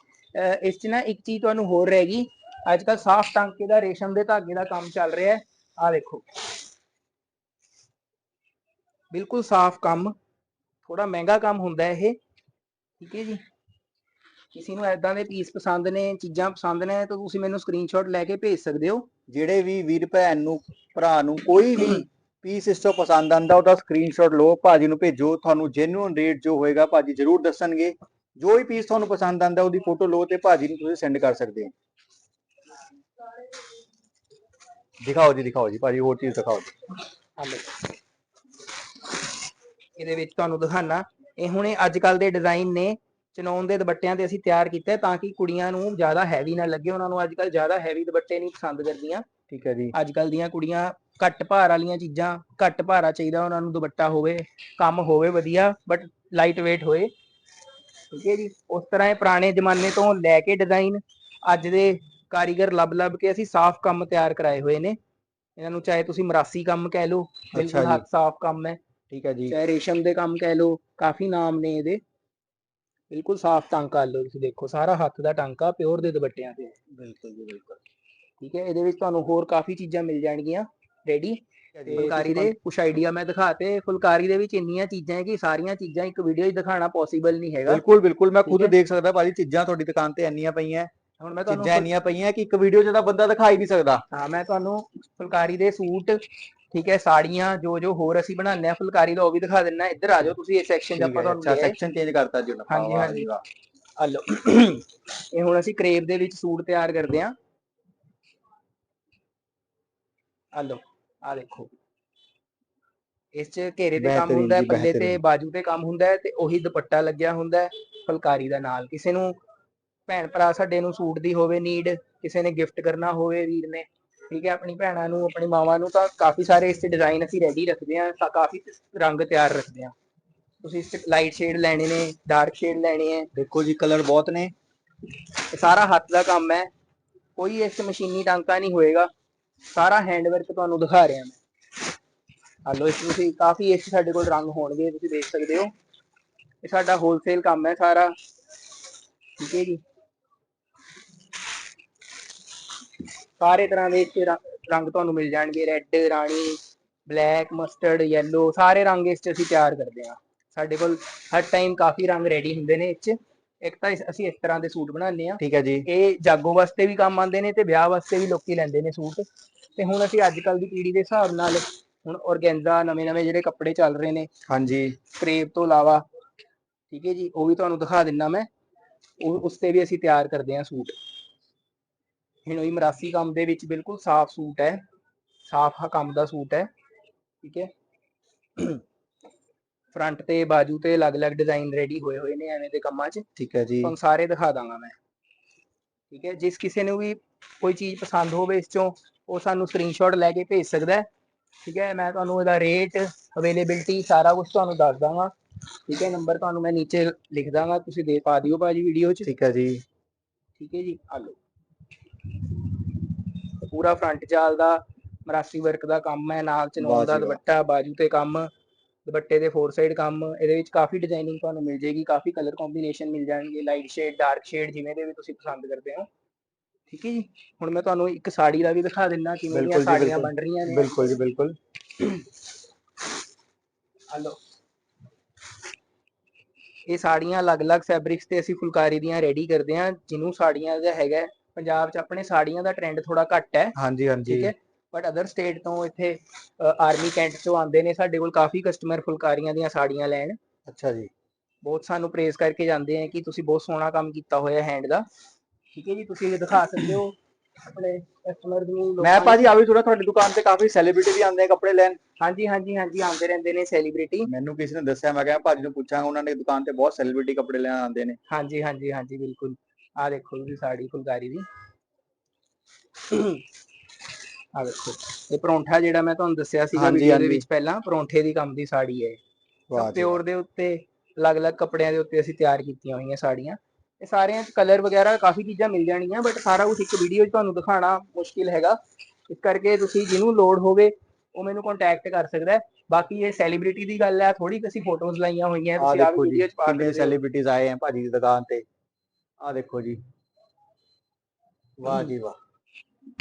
ਇਸ 'ਚ ਨਾ ਇੱਕ ਚੀਜ਼ ਤੁਹਾਨੂੰ ਹੋਰ ਰਹੇਗੀ ਅੱਜ ਕੱਲ ਸਾਫ਼ ਟਾਂਕੇ ਦਾ, ਰੇਸ਼ਮ ਦੇ ਧਾਗੇ ਦਾ ਕੰਮ ਚੱਲ ਰਿਹਾ ਹੈ। ਆ ਦੇਖੋ ਬਿਲਕੁਲ ਸਾਫ਼ ਕੰਮ। ਥੋੜਾ ਮਹਿੰਗਾ ਕੰਮ ਹੁੰਦਾ ਇਹ। ਠੀਕ ਹੈ ਜੀ। ਕਿਸੇ ਨੂੰ ਐਦਾਂ ਦੇ ਪੀਸ ਪਸੰਦ ਨੇ, ਚੀਜ਼ਾਂ ਪਸੰਦ ਨੇ, ਤਾਂ ਤੁਸੀਂ ਮੈਨੂੰ ਸਕਰੀਨਸ਼ਾਟ ਲੈ ਕੇ ਭੇਜ ਸਕਦੇ ਹੋ। ਜਿਹੜੇ ਵੀ ਵੀਰ ਭੈਣ ਨੂੰ, ਭਰਾ ਨੂੰ ਕੋਈ ਵੀ ਪੀਸ ਇਸ ਤੋਂ ਪਸੰਦ ਆਂਦਾ ਉਹਦਾ ਸਕਰੀਨਸ਼ਾਟ ਲਓ। ਭਾਜੀ ਨੂੰ ਭੇਜੋ। ਤੁਹਾਨੂੰ ਜੈਨੂਇਨ ਰੇਟ ਜੋ ਹੋਏਗਾ, ਭਾਜੀ ਜ਼ਰੂਰ ਦੱਸਣਗੇ। ਜੋ ਵੀ ਪੀਸ ਤੁਹਾਨੂੰ ਪਸੰਦ ਆਂਦਾ ਉਹਦੀ ਫੋਟੋ ਲਓ ਤੇ ਭਾਜੀ ਨੂੰ ਤੁਸੀਂ ਸੈਂਡ ਕਰ ਸਕਦੇ ਹੋ। ਦਿਖਾਓ ਜੀ ਦਿਖਾਓ ਜੀ ਭਾਜੀ ਹੋਰ ਚੀਜ਼ ਦਿਖਾਓ ਜੀ। ਇਹਦੇ ਵਿੱਚ ਤੁਹਾਨੂੰ ਦਿਖਾਣਾ ਇਹ ਹੁਣੇ ਅੱਜ ਕੱਲ ਦੇ ਡਿਜ਼ਾਈਨ ਨੇ ਚਨੌਨ ਦੇ ਦੁਪੱਟਿਆਂ ਤੇ ਅਸੀਂ ਤਿਆਰ ਕੀਤਾ ਤਾਂ ਕਿ ਕੁੜੀਆਂ ਨੂੰ ਜ਼ਿਆਦਾ ਹੈਵੀ ਨਾ ਲੱਗੇ ਉਹਨਾਂ ਨੂੰ ਅੱਜ ਕੱਲ ਜ਼ਿਆਦਾ ਹੈਵੀ ਦੁਪੱਟੇ ਨਹੀਂ ਪਸੰਦ ਕਰਦੀਆਂ। ਠੀਕ ਹੈ ਜੀ। ਅੱਜ ਕੱਲ ਦੀਆਂ ਕੁੜੀਆਂ ਘੱਟ ਭਾਰ ਵਾਲੀਆਂ ਚੀਜ਼ਾਂ ਘੱਟ ਭਾਰਾ ਚਾਹੀਦਾ ਉਹਨਾਂ ਨੂੰ ਦੁਪੱਟਾ ਹੋਵੇ ਕੰਮ ਹੋਵੇ ਵਧੀਆ ਬਟ ਲਾਈਟ weight ਹੋਏ। ਠੀਕ ਹੈ ਜੀ। ਉਸ ਤਰ੍ਹਾਂ ਇਹ ਪੁਰਾਣੇ ਜ਼ਮਾਨੇ ਤੋਂ ਲੈ ਕੇ ਡਿਜ਼ਾਈਨ ਅੱਜ ਦੇ ਕਾਰੀਗਰ ਲੱਭ-ਲੱਭ ਕੇ ਅਸੀਂ ਸਾਫ਼ ਕੰਮ ਤਿਆਰ ਕਰਾਏ ਹੋਏ ਨੇ। ਇਹਨਾਂ ਨੂੰ ਚਾਹੇ ਤੁਸੀਂ ਮਰਾਸੀ ਕੰਮ ਕਹਿ ਲਓ ਬਿਲਕੁਲ। ਹੱਥ ਸਾਫ਼ ਕੰਮ ਹੈ। ਠੀਕ ਹੈ ਜੀ। ਚਾਹੇ ਰੇਸ਼ਮ ਦੇ ਕੰਮ ਕਹਿ ਲਓ ਕਾਫੀ ਨਾਮ ਨੇ ਇਹਦੇ। ਬਿਲਕੁਲ ਸਾਫ਼ ਟਾਂਕਾ ਲਓ ਤੁਸੀਂ ਦੇਖੋ ਸਾਰਾ ਹੱਥ ਦਾ ਟਾਂਕਾ ਪਿਓਰ ਦੇ ਦੁਪੱਟਿਆਂ ਤੇ। ਬਿਲਕੁਲ ਜੀ ਬਿਲਕੁਲ। ਠੀਕ ਹੈ ਇਹਦੇ ਵਿੱਚ ਤੁਹਾਨੂੰ ਹੋਰ ਕਾਫੀ ਚੀਜ਼ਾਂ ਮਿਲ ਜਾਣਗੀਆਂ। ਰੈਡੀ ਫੁਲਕਾਰੀ ਦੇ ਕੁਝ ਆਈਡੀਆ ਮੈਂ ਦਿਖਾਤੇ ਫੁਲਕਾਰੀ ਦੇ ਵਿੱਚ ਇੰਨੀਆਂ ਚੀਜ਼ਾਂ ਹੈ ਕਿ ਸਾਰੀਆਂ ਚੀਜ਼ਾਂ ਇੱਕ ਵੀਡੀਓ 'ਚ ਦਿਖਾਉਣਾ ਪੋਸੀਬਲ ਨਹੀਂ ਹੈਗਾ। ਬਿਲਕੁਲ ਬਿਲਕੁਲ। ਮੈਂ ਖੁਦ। ਦੇਖ ਸਕਦਾ ਭਾਜੀ ਚੀਜ਼ਾਂ ਤੁਹਾਡੀ ਦੁਕਾਨ ਤੇ ਇੰਨੀਆਂ ਪਈਆਂ। ਹੁਣ ਮੈਂ ਤੁਹਾਨੂੰ ਚੀਜ਼ਾਂ ਇੰਨੀਆਂ ਪਈਆਂ ਕਿ ਇੱਕ ਵੀਡੀਓ 'ਚ ਤਾਂ ਬੰਦਾ ਦਿਖਾ ਹੀ ਨਹੀਂ ਸਕਦਾ। ਹਾਂ ਮੈਂ ਤੁਹਾਨੂੰ ਫੁਲਕਾਰੀ ਦੇ ਸੂਟ ਠੀਕ ਹੈ ਸਾੜੀਆਂ ਜੋ ਜੋ ਹੋਰ ਅਸੀਂ ਬਣਾਉਂਦੇ ਆ ਫੁਲਕਾਰੀ ਦਾ ਉਹ ਵੀ ਦਿਖਾ ਦਿੰਨਾ ਇੱਧਰ ਆ ਜਾਓ ਤੁਸੀਂ ਇਸ ਸੈਕਸ਼ਨ 'ਚ ਆਪਾਂ ਤੁਹਾਨੂੰ ਅੱਛਾ। ਸੈਕਸ਼ਨ ਚੇਂਜ ਕਰਤਾ ਜੀ ਉਹਨਾਂ। ਹਾਂਜੀ, ਹਾਂਜੀ। ਆ ਲਓ। ਇਹ ਹੁਣ ਅਸੀਂ ਕਰੇਪ ਦੇ ਵਿੱਚ ਸੂਟ ਤਿਆਰ ਕਰਦੇ ਆ ਆ ਲਓ ਆ ਦੇਖੋ। ਇਸ 'ਚ ਘੇਰੇ ਤੇ ਕੰਮ ਹੁੰਦਾ ਹੈ ਪੱਲੇ ਤੇ। ਬਾਜੂ ਤੇ ਕੰਮ ਹੁੰਦਾ ਹੈ ਤੇ ਉਹੀ ਦੁਪੱਟਾ ਲੱਗਿਆ ਹੁੰਦਾ ਹੈ ਫੁਲਕਾਰੀ ਦਾ ਨਾਲ। ਕਿਸੇ ਨੂੰ ਭੈਣ ਭਰਾ ਸਾਡੇ ਨੂੰ ਸੂਟ ਦੀ ਹੋਵੇ ਨੀਡ ਕਿਸੇ ਨੇ ਗਿਫਟ ਕਰਨਾ ਹੋਵੇ ਵੀਰ ਨੇ ਠੀਕ ਹੈ ਆਪਣੀ ਭੈਣਾਂ ਨੂੰ ਆਪਣੀ ਮਾਵਾਂ ਨੂੰ ਤਾਂ ਕਾਫੀ ਸਾਰੇ ਇਸ 'ਚ ਡਿਜ਼ਾਈਨ ਅਸੀਂ ਰੈਡੀ ਰੱਖਦੇ ਆ ਤਾਂ ਕਾਫੀ ਰੰਗ ਤਿਆਰ ਰੱਖਦੇ ਆ ਤੁਸੀਂ ਇਸ 'ਚ ਲਾਈਟ ਸ਼ੇਡ ਲੈਣੇ ਨੇ ਡਾਰਕ ਸ਼ੇਡ ਲੈਣੇ ਹੈ। ਦੇਖੋ ਜੀ ਕਲਰ ਬਹੁਤ ਨੇ। ਇਹ ਸਾਰਾ ਹੱਥ ਦਾ ਕੰਮ ਹੈ। ਕੋਈ ਇਸ ਮਸ਼ੀਨੀ ਟਾਂਕਾ ਨਹੀਂ ਹੋਏਗਾ। ਸਾਰਾ ਹੈਂਡ ਵਰਕ ਤੁਹਾਨੂੰ ਦਿਖਾ ਰਿਹਾ ਮੈਂ। ਹਲੋ ਇਸ ਤੁਸੀਂ ਕਾਫੀ ਇਸ ਸਾਡੇ ਕੋਲ ਰੰਗ ਹੋਣਗੇ ਤੁਸੀਂ ਦੇਖ ਸਕਦੇ ਹੋ। ਇਹ ਸਾਡਾ ਹੋਲਸੇਲ ਕੰਮ ਹੈ ਸਾਰਾ। ਠੀਕ ਹੈ ਜੀ। ਸਾਰੇ ਤਰ੍ਹਾਂ ਦੇ ਇੱਥੇ ਰ- ਰੰਗ ਤੁਹਾਨੂੰ ਮਿਲ ਜਾਣਗੇ red rani black mustard yellow ਸਾਰੇ ਰੰਗ ਇਸ 'ਚ ਅਸੀਂ ਤਿਆਰ ਕਰਦੇ ਹਾਂ। ਸਾਡੇ ਕੋਲ ਹਰ ਟਾਈਮ ਕਾਫੀ ਰੰਗ ਰੈਡੀ ਹੁੰਦੇ ਨੇ ਇਸ 'ਚ ਇੱਕ ਤਾਂ ਇਸ- ਅਸੀਂ ਇਸ ਤਰ੍ਹਾਂ ਦੇ ਸੂਟ ਬਣਾਉਂਦੇ ਆ ਠੀਕ ਹੈ ਜੀ। ਇਹ ਜਾਗੋ ਵਾਸਤੇ ਵੀ ਕੰਮ ਆਉਂਦੇ ਨੇ ਤੇ ਵਿਆਹ ਵਾਸਤੇ ਵੀ ਲੋਕੀ ਲੈਂਦੇ ਨੇ ਸੂਟ। ਤੇ ਹੁਣ ਅਸੀਂ ਅੱਜ ਕੱਲ ਦੀ ਪੀੜ੍ਹੀ ਦੇ ਹਿਸਾਬ ਨਾਲ ਹੁਣ ਔਰਗੈਂਜ਼ਾ ਨਵੇਂ-ਨਵੇਂ ਜਿਹੜੇ ਕੱਪੜੇ ਚੱਲ ਰਹੇ ਨੇ। ਹਾਂਜੀ। ਕਰੇਪ ਤੋਂ ਇਲਾਵਾ ਠੀਕ ਹੈ ਜੀ ਉਹ ਵੀ ਤੁਹਾਨੂੰ ਦਿਖਾ ਦਿੰਨਾ ਮੈਂ। ਉਹ ਉਸ ਤੇ ਵੀ ਅਸੀਂ ਤਿਆਰ ਕਰਦੇ ਹਾਂ ਸੂਟ। ਹਿਣੋਈ ਮਰਾਸੀ ਕੰਮ ਦੇ ਵਿੱਚ ਬਿਲਕੁਲ ਸਾਫ਼ ਸੂਟ ਹੈ। ਸਾਫ਼ ਕੰਮ ਦਾ ਸੂਟ ਹੈ ਠੀਕ ਹੈ। ਫਰੰਟ ਤੇ ਬਾਜੂ ਤੇ ਅਲੱਗ-ਅਲੱਗ ਡਿਜ਼ਾਈਨ ਰੈਡੀ ਹੋਏ ਹੋਏ ਨੇ ਐਵੇਂ ਦੇ ਕੰਮਾਂ 'ਚ। ਠੀਕ ਹੈ ਜੀ। ਤੁਹਾਨੂੰ ਸਾਰੇ ਦਿਖਾ ਦਾਂਗਾ ਮੈਂ। ਠੀਕ ਹੈ ਜਿਸ ਕਿਸੇ ਨੂੰ ਵੀ ਕੋਈ ਚੀਜ਼ ਪਸੰਦ ਹੋਵੇ ਇਸ ਚੋਂ ਉਹ ਸਾਨੂੰ ਸਕਰੀਨਸ਼ਾਟ ਲੈ ਕੇ ਭੇਜ ਸਕਦਾ ਹੈ। ਠੀਕ ਹੈ ਮੈਂ ਤੁਹਾਨੂੰ ਇਹਦਾ ਰੇਟ ਅਵੇਲੇਬਿਲਟੀ ਸਾਰਾ ਕੁਝ ਤੁਹਾਨੂੰ ਦੱਸ ਦਾਂਗਾ। ਠੀਕ ਹੈ ਨੰਬਰ ਤੁਹਾਨੂੰ ਮੈਂ ਨੀਚੇ ਲਿਖ ਦਾਂਗਾ ਤੁਸੀਂ ਦੇ ਪਾ ਦਿਓ ਭਾਜੀ ਵੀਡੀਓ 'ਚ। ਠੀਕ ਹੈ ਜੀ। ਠੀਕ ਹੈ ਜੀ ਆ ਲਓ। ਪੂਰਾ ਫਰੰਟ ਜਾਲ ਦਾ ਮਰਾਸੀ ਵਰਕ ਦਾ ਕੰਮ ਹੈ ਨਾਲ ਚਨੌਨ ਦਾ। ਦੁਪੱਟਾ ਬਾਜੂ ਤੇ ਕੰਮ ਦੁਪੱਟੇ ਦੇ ਫੋਰ ਸਾਈਡ ਕੰਮ ਇਹਦੇ ਵਿੱਚ ਕਾਫੀ ਡਿਜ਼ਾਈਨਿੰਗ ਤੁਹਾਨੂੰ ਮਿਲ ਜੇਗੀ ਕਾਫੀ ਕਲਰ ਕੰਬੀਨੇਸ਼ਨ ਮਿਲ ਜਾਣਗੇ ਲਾਈਟ ਸ਼ੇਡ ਡਾਰਕ ਸ਼ੇਡ ਜਿਵੇਂ ਦੇ ਵੀ ਤੁਸੀਂ ਪਸੰਦ ਕਰਦੇ ਹੋ। ਠੀਕ ਹੈ ਜੀ? ਹੁਣ ਮੈਂ ਤੁਹਾਨੂੰ ਇੱਕ ਸਾੜੀ ਦਾ ਵੀ ਦਿਖਾ ਦਿੰਦਾ ਕਿਵੇਂ ਦੀਆਂ ਸਾੜੀਆਂ। ਬਣ ਰਹੀਆਂ ਨੇ। ਬਿਲਕੁਲ ਜੀ ਬਿਲਕੁਲ। ਲਓ ਇਹ ਸਾੜੀਆਂ ਅਲੱਗ-ਅਲੱਗ ਫੈਬਰਿਕਸ ਤੇ ਅਸੀਂ ਫੁਲਕਾਰੀ ਦੀਆਂ ਰੈਡੀ ਕਰਦੇ ਹਾਂ ਜਿਹਨੂੰ ਸਾੜੀਆਂ ਦਾ ਹੈਗਾ ਪੰਜਾਬ 'ਚ ਆਪਣੇ ਸਾੜੀਆਂ ਦਾ ਟ੍ਰੈਂਡ ਥੋੜਾ ਘੱਟ ਹੈ ਹਾਂਜੀ ਹਾਂਜੀ। ਠੀਕ ਹੈ। ਬਟ ਅਦਰ ਸਟੇਟ ਤੋਂ ਇੱਥੇ ਆਰਮੀ ਕੈਂਟ ਤੋਂ ਆਉਂਦੇ ਨੇ ਸਾਡੇ ਕੋਲ ਕਾਫੀ ਕਸਟਮਰ ਫੁਲਕਾਰੀਆਂ ਦੀਆਂ ਸਾੜੀਆਂ ਲੈਣ। ਅੱਛਾ ਜੀ। ਬਹੁਤ ਸਾਨੂੰ ਪ੍ਰੇਜ਼ ਕਰਕੇ ਜਾਂਦੇ ਆ ਕਿ ਤੁਸੀਂ ਬਹੁਤ ਸੋਹਣਾ ਕੰਮ ਕੀਤਾ ਹੋਇਆ ਹੈਂਡ ਦਾ। ਠੀਕ ਹੈ ਜੀ ਤੁਸੀਂ ਇਹ ਦਿਖਾ ਸਕਦੇ ਹੋ ਆਪਣੇ ਕਸਟਮਰ ਨੂੰ ਮੈਂ। ਭਾਜੀ ਆ ਵੀ ਥੋੜਾ ਤੁਹਾਡੀ ਦੁਕਾਨ ਤੇ ਕਾਫੀ ਸੈਲੀਬ੍ਰਿਟੀ ਵੀ ਆਉਂਦੇ ਆ ਕੱਪੜੇ ਲੈਣ। ਹਾਂਜੀ ਹਾਂਜੀ ਹਾਂਜੀ ਆਉਂਦੇ ਰਹਿੰਦੇ ਨੇ ਸੈਲੀਬ੍ਰਿਟੀ ਮੈਨੂੰ ਕਿਸੇ ਨੇ ਦੱਸਿਆ ਮੈਂ ਕਿਹਾ ਭਾਜੀ ਨੂੰ ਪੁੱਛਾਂਗਾ ਉਹਨਾਂ ਨੇ ਦੁਕਾਨ ਤੇ ਬਹੁਤ ਸੈਲੀਬ੍ਰਿਟੀ ਕੱਪੜੇ ਲੈਣ ਆਉਂਦੇ ਨੇ। ਹਾਂਜੀ ਹਾਂਜੀ ਹਾਂਜੀ ਬਿਲਕੁਲ। ਆ ਦੇਖੋ ਤੁਸੀਂ ਸਾੜੀ ਫੁਲਕਾਰੀ ਦੀ। ਆ ਦੇਖੋ ਇਹ ਪਰੌਂਠਾ ਜਿਹੜਾ ਮੈਂ ਤੁਹਾਨੂੰ ਦੱਸਿਆ ਸੀਗਾ ਹਾਂਜੀ, ਵੀਡੀਓ ਦੇ ਹਾਂਜੀ। ਵਿੱਚ ਪਹਿਲਾਂ ਪਰੌਂਠੇ ਦੀ ਕੰਮ ਦੀ ਸਾੜੀ ਹੈ। ਇਹ। ਵਾਹ ਜੀ ਪਿਓਰ ਦੇ ਉੱਤੇ ਅਲੱਗ-ਅਲੱਗ ਕੱਪੜਿਆਂ ਦੇ ਉੱਤੇ ਅਸੀਂ ਤਿਆਰ ਕੀਤੀਆਂ ਹੋਈਆਂ ਸਾੜੀਆਂ। ਇਹ ਸਾਰਿਆਂ 'ਚ ਕਲਰ ਵਗੈਰਾ ਕਾਫੀ ਚੀਜ਼ਾਂ ਮਿਲ ਜਾਣਗੀਆਂ ਬਟ ਸਾਰਾ ਕੁਝ ਇੱਕ ਵੀਡੀਓ 'ਚ ਤੁਹਾਨੂੰ ਦਿਖਾਉਣਾ ਮੁਸ਼ਕਿਲ ਹੈਗਾ। ਇਸ ਕਰਕੇ ਤੁਸੀਂ ਜਿਹਨੂੰ ਲੋਡ ਹੋਵੇ ਉਹ ਮੈਨੂੰ ਕੰਟੈਕਟ ਕਰ ਸਕਦਾ ਹੈ। ਬਾਕੀ ਇਹ ਸੈਲੀਬ੍ਰਿਟੀ ਦੀ ਗੱਲ ਹੈ ਥੋੜੀ ਅਸੀਂ ਫੋਟੋਜ਼ ਲਾਈਆਂ ਹੋਈਆਂ ਆ ਤੁਸੀਂ ਆ ਦੇਖੋ ਜੀ ਵੀਡੀਓ 'ਚ ਪਾ ਕਿੰਨੇ ਸਕਦੇ ਹੋ। ਸੈਲੀਬ੍ਰਿਟੀਜ਼ ਆਏ ਆ ਭਾਜੀ ਦੀ ਦੁਕਾਨ ਤੇ। ਆ ਦੇਖੋ ਜੀ। ਵਾਹ ਜੀ ਵਾਹ।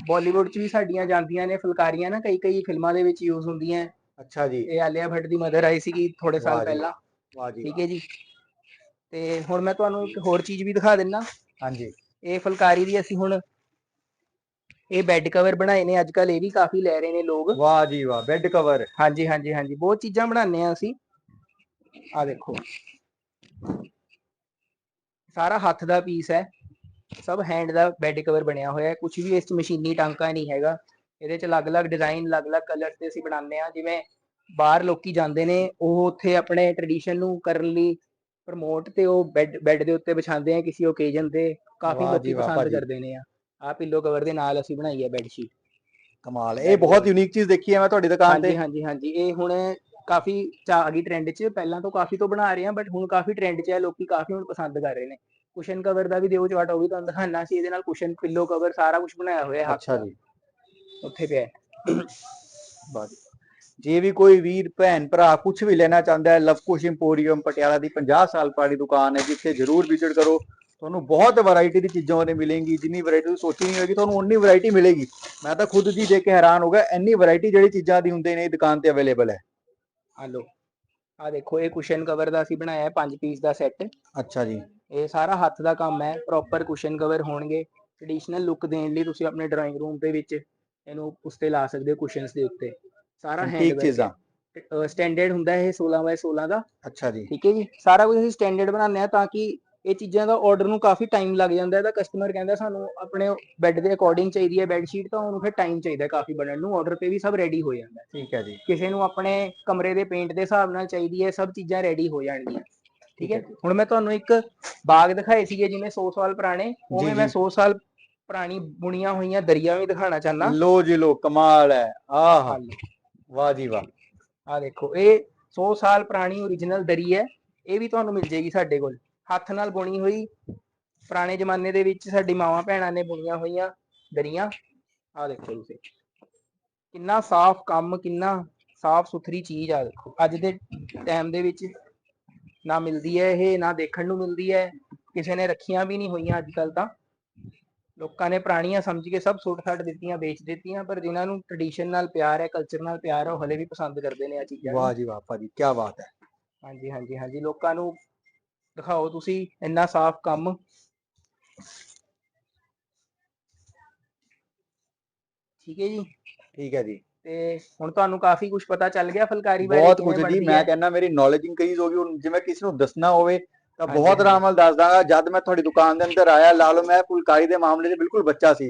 ਬਾਲੀਵੁੱਡ 'ਚ ਵੀ ਸਾਡੀਆਂ ਜਾਂਦੀਆਂ ਨੇ ਫੁਲਕਾਰੀਆਂ ਨਾ ਕਈ ਕਈ ਫਿਲਮਾਂ ਦੇ ਵਿੱਚ ਯੂਜ਼ ਹੁੰਦੀਆਂ ਅੱਛਾ ਜੀ। ਇਹ ਆਲਿਆ ਭੱਟ ਦੀ ਮਦਰ ਆਈ ਸੀਗੀ ਥੋੜੇ ਸਾਲ। ਪਹਿਲਾਂ। ਵਾਹ ਜੀ ਠੀਕ ਹੈ ਜੀ। ਤੇ ਹੁਣ ਮੈਂ ਤੁਹਾਨੂੰ ਇੱਕ ਹੋਰ ਚੀਜ਼ ਵੀ ਦਿਖਾ ਦਿੰਨਾ। ਹਾਂਜੀ। ਇਹ ਫੁਲਕਾਰੀ ਦੀ ਅਸੀਂ ਹੁਣ ਇਹ ਬੈੱਡ ਕਵਰ ਬਣਾਏ ਨੇ। ਅੱਜ ਕੱਲ ਇਹ ਵੀ ਕਾਫੀ ਲੈ ਰਹੇ ਨੇ ਲੋਕ। ਵਾਹ ਜੀ ਵਾਹ ਬੈੱਡ ਕਵਰ ਹਾਂਜੀ ਹਾਂਜੀ ਹਾਂਜੀ। ਬਹੁਤ ਚੀਜ਼ਾਂ ਬਣਾਉਂਦੇ ਆ ਅਸੀਂ। ਆ ਦੇਖੋ। ਸਾਰਾ ਹੱਥ ਦਾ ਪੀਸ ਹੈ। ਸਭ ਹੈਂਡ ਦਾ ਬੈੱਡ ਕਵਰ ਬਣਿਆ ਹੋਇਆ ਹੈ। ਕੁਝ ਵੀ ਇਸ 'ਚ ਮਸ਼ੀਨੀ ਟਾਂਕਾ ਨਹੀਂ ਹੈਗਾ। ਇਹਦੇ 'ਚ ਅਲੱਗ-ਅਲੱਗ ਡਿਜ਼ਾਈਨ ਅਲੱਗ-ਅਲੱਗ ਕਲਰ ਤੇ ਅਸੀਂ ਬਣਾਉਂਦੇ ਆ ਜਿਵੇਂ ਬਾਹਰ ਲੋਕੀ ਜਾਂਦੇ ਨੇ ਉਹ ਉੱਥੇ ਆਪਣੇ ਟ੍ਰੈਡੀਸ਼ਨ ਨੂੰ ਕਰਨ ਲਈ ਪ੍ਰਮੋਟ ਤੇ ਉਹ ਬੈੱਡ ਬੈੱਡ ਦੇ ਉੱਤੇ ਵਿਛਾਉਂਦੇ ਆ ਕਿਸੇ ਓਕੇਜਨ ਤੇ। ਕਾਫੀ ਲੋਕੀ ਪਸੰਦ। ਕਰਦੇ ਨੇ ਆ। ਆ ਪਿੱਲੋ ਕਵਰ ਦੇ ਨਾਲ ਅਸੀਂ ਬਣਾਈ ਹੈ ਬੈੱਡ ਸ਼ੀਟ ਕਮਾਲ। ਇਹ ਬਹੁਤ ਯੂਨੀਕ ਚੀਜ਼ ਦੇਖੀ ਹੈ ਮੈਂ ਤੁਹਾਡੀ ਦੁਕਾਨ ਹਾਂਜੀ ਤੇ ਹਾਂਜੀ ਹਾਂਜੀ। ਇਹ ਹੁਣ ਕਾਫੀ ਚਾ ਗਈ ਟ੍ਰੈਂਡ 'ਚ ਪਹਿਲਾਂ ਤੋਂ ਕਾਫੀ ਤੋਂ ਬਣਾ ਰਹੇ ਆ ਬਟ ਹੁਣ ਕਾਫੀ ਟ੍ਰੈਂਡ 'ਚ ਹੈ ਲੋਕੀ ਕਾਫੀ ਹੁਣ ਪਸੰਦ ਕਰ ਰਹੇ ਨੇ। ਕੁਸ਼ਨ ਕਵਰ ਦਾ ਵੀ ਦਿਓ ਚਾਟ ਉਹ ਵੀ ਤੁਹਾਨੂੰ ਦਿਖਾਣਾ ਸੀ ਇਹਦੇ ਨਾਲ ਕੁਸ਼ਨ ਪਿੱਲੋ ਕਵਰ ਸਾਰਾ ਕੁਝ ਬਣਾਇਆ ਹੋਇਆ ਹੈ ਅੱਛਾ ਜੀ। ਉੱਥੇ ਪਿਆ। ਬਸ। ਜੇ ਵੀ ਕੋਈ ਵੀਰ ਭੈਣ ਭਰਾ ਕੁਝ ਵੀ ਲੈਣਾ ਚਾਹੁੰਦਾ ਹੈ ਲਵਕੁਸ਼ ਇੰਪੋਰੀਅਮ ਪਟਿਆਲਾ ਦੀ 50 ਸਾਲ ਪੁਰਾਣੀ ਦੁਕਾਨ ਹੈ ਜਿੱਥੇ ਜਰੂਰ ਵਿਜ਼ਿਟ ਕਰੋ। ਤੁਹਾਨੂੰ ਬਹੁਤ ਵੈਰਾਈਟੀ ਦੀ ਚੀਜ਼ਾਂ ਉਹਨੇ ਮਿਲੇਗੀ ਜਿੰਨੀ ਵੈਰਾਈਟੀ ਤੁਸੀਂ ਸੋਚੀ ਨਹੀਂ ਹੋਏਗੀ ਤੁਹਾਨੂੰ ਉਨੀ ਵੈਰਾਈਟੀ ਮਿਲੇਗੀ। ਮੈਂ ਤਾਂ ਖੁਦ ਜੀ ਦੇਖ ਕੇ ਹੈਰਾਨ ਹੋ ਗਿਆ ਇੰਨੀ ਵੈਰਾਈਟੀ ਜਿਹੜੀ ਚੀਜ਼ਾਂ ਦੀ ਹੁੰਦੇ ਨੇ ਦੁਕਾਨ ਤੇ ਅਵੇਲੇਬਲ ਹੈ। ਆ ਲਓ ਆ ਦੇਖੋ ਇਹ ਕੁਸ਼ਨ ਕਵਰ ਦਾ ਅਸੀਂ ਬਣਾਇਆ ਹੈ 5 ਪੀਸ ਦਾ ਸੈੱਟ ਅੱਛਾ ਜੀ। ਇਹ ਸਾਰਾ ਹੱਥ ਦਾ ਕੰਮ ਹੈ ਪ੍ਰੋਪਰ ਕੁਸ਼ਨ ਕਵਰ ਹੋਣਗੇ। ਟ੍ਰੈਡੀਸ਼ਨਲ ਲੁੱਕ ਦੇਣ ਲਈ ਤੁਸੀਂ ਆਪਣੇ ਡਰਾਇੰਗ ਰੂਮ ਦੇ ਵਿੱਚ ਇਹਨੂੰ ਉਸ ਤੇ ਲਾ ਸਕਦੇ ਹੋ ਕੁਸ਼ਨਸ ਦੇ ਉੱਤੇ। ਸਾਰਾ ਹੈਂਡ ਚੀਜ਼ਾਂ। ਸਟੈਂਡਰਡ ਹੁੰਦਾ ਹੈ ਇਹ 16 ਬਾਏ 16 ਦਾ। ਅੱਛਾ ਜੀ। ਠੀਕ ਹੈ ਜੀ। ਸਾਰਾ ਕੁਝ ਅਸੀਂ ਸਟੈਂਡਰਡ ਬਣਾਉਂਦੇ ਆ ਤਾਂ ਕਿ ਇਹ ਚੀਜ਼ਾਂ ਦਾ ਆਰਡਰ ਨੂੰ ਕਾਫੀ ਟਾਈਮ ਲੱਗ ਜਾਂਦਾ ਹੈ। ਤਾਂ ਕਸਟਮਰ ਕਹਿੰਦਾ ਸਾਨੂੰ ਆਪਣੇ ਬੈੱਡ ਦੇ ਅਕੋਰਡਿੰਗ ਚਾਹੀਦੀ ਹੈ ਬੈੱਡ ਸ਼ੀਟ ਤਾਂ ਉਹਨੂੰ ਫਿਰ ਟਾਈਮ ਚਾਹੀਦਾ ਕਾਫੀ ਬਣਨ ਨੂੰ। ਆਰਡਰ ਤੇ ਵੀ ਸਭ ਰੈਡੀ ਹੋ ਜਾਂਦਾ ਹੈ। ਠੀਕ ਹੈ ਜੀ। ਕਿਸੇ ਨੂੰ ਆਪਣੇ ਕਮਰੇ ਦੇ ਪੇਂਟ ਦੇ ਹਿਸਾਬ ਨਾਲ ਚਾਹੀਦੀ ਹੈ ਸਭ ਚੀਜ਼ਾਂ ਰੈਡੀ ਹੋ ਜਾਣਗੀਆਂ। ਠੀਕ ਹੈ। ਹੁਣ ਮੈਂ ਤੁਹਾਨੂੰ ਇੱਕ ਬਾਗ ਦਿਖਾਏ ਸੀਗੇ ਜਿਵੇਂ 100 ਸਾਲ ਪੁਰਾਣੇ ਉਵੇਂ ਮੈਂ ਜੀ। 100 ਸਾਲ ਪੁਰਾਣੀ ਬੁਣੀਆਂ ਹੋਈਆਂ ਦਰੀਆਂ ਵੀ ਦਿਖਾਣਾ ਚਾਹਨਾ ਲੋ ਜੀ ਲੋ ਕਮਾਲ ਹੈ। ਆਹ ਵਾਹ ਜੀ ਵਾਹ। ਆ ਦੇਖੋ ਇਹ 100 ਸਾਲ ਪੁਰਾਣੀ ਓਰੀਜਨਲ ਦਰੀ ਹੈ। ਇਹ ਵੀ ਤੁਹਾਨੂੰ ਮਿਲ ਜੇਗੀ ਸਾਡੇ ਕੋਲ। ਹੱਥ ਨਾਲ ਬੁਣੀ ਹੋਈ। ਪੁਰਾਣੇ ਜ਼ਮਾਨੇ ਦੇ ਵਿੱਚ ਸਾਡੀ ਮਾਵਾਂ ਭੈਣਾਂ ਨੇ ਬੁਣੀਆਂ ਹੋਈਆਂ ਦਰੀਆਂ ਆ ਦੇਖੋ ਤੁਸੀਂ। ਕਿੰਨਾ ਸਾਫ਼ ਕੰਮ ਕਿੰਨਾ ਸਾਫ਼ ਸੁਥਰੀ ਚੀਜ਼ ਆ। ਦੇਖੋ ਅੱਜ ਦੇ ਟਾਈਮ ਦੇ ਵਿੱਚ ਨਾ ਮਿਲਦੀ ਹੈ ਇਹ ਨਾ ਦੇਖਣ ਨੂੰ ਮਿਲਦੀ ਹੈ। ਕਿਸੇ ਨੇ ਰੱਖੀਆਂ ਵੀ ਨਹੀਂ ਹੋਈਆਂ ਅੱਜ ਕੱਲ ਤਾਂ। ਲੋਕਾਂ ਨੇ ਪੁਰਾਣੀਆਂ ਸਮਝ ਕੇ ਸਭ ਸੁੱਟ ਸੱਟ ਦਿੱਤੀਆਂ ਵੇਚ ਦਿੱਤੀਆਂ ਪਰ ਜਿਨ੍ਹਾਂ ਨੂੰ ਟ੍ਰੈਡੀਸ਼ਨ ਨਾਲ ਪਿਆਰ ਹੈ ਕਲਚਰ ਨਾਲ ਪਿਆਰ ਹੈ ਉਹ ਹਲੇ ਵੀ ਪਸੰਦ ਕਰਦੇ ਨੇ ਆ ਚੀਜ਼ਾਂ। ਵਾਹ ਜੀ ਵਾਹ ਭਾਜੀ ਕੀ ਬਾਤ ਹੈ। ਹਾਂਜੀ ਹਾਂਜੀ ਹਾਂਜੀ। ਲੋਕਾਂ ਨੂੰ ਦਿਖਾਓ ਤੁਸੀਂ ਇੰਨਾ ਸਾਫ਼ ਕੰਮ। ਠੀਕ ਹੈ ਜੀ? ਠੀਕ ਹੈ ਜੀ। ਤੇ ਹੁਣ ਤੁਹਾਨੂੰ ਕਾਫੀ ਕੁਝ ਪਤਾ ਚੱਲ ਗਿਆ ਫੁਲਕਾਰੀ ਬਾਰੇ ਬਹੁਤ ਕੁਝ ਜੀ ਮੈਂ। ਕਹਿੰਦਾ ਮੇਰੀ ਨੌਲੇਜ ਇਨਕਰੀਜ਼ ਹੋ ਗਈ ਹੁਣ ਜਿਵੇਂ ਕਿਸੇ ਨੂੰ ਦੱਸਣਾ ਹੋਵੇ ਤਾਂ ਬਹੁਤ। ਆਰਾਮ ਨਾਲ ਦੱਸ ਦਾਂਗਾ। ਜਦ ਮੈਂ ਤੁਹਾਡੀ ਦੁਕਾਨ ਦੇ ਅੰਦਰ ਆਇਆ ਲਾ ਲਓ ਮੈਂ ਫੁਲਕਾਰੀ ਦੇ ਮਾਮਲੇ 'ਚ ਬਿਲਕੁਲ ਬੱਚਾ ਸੀ।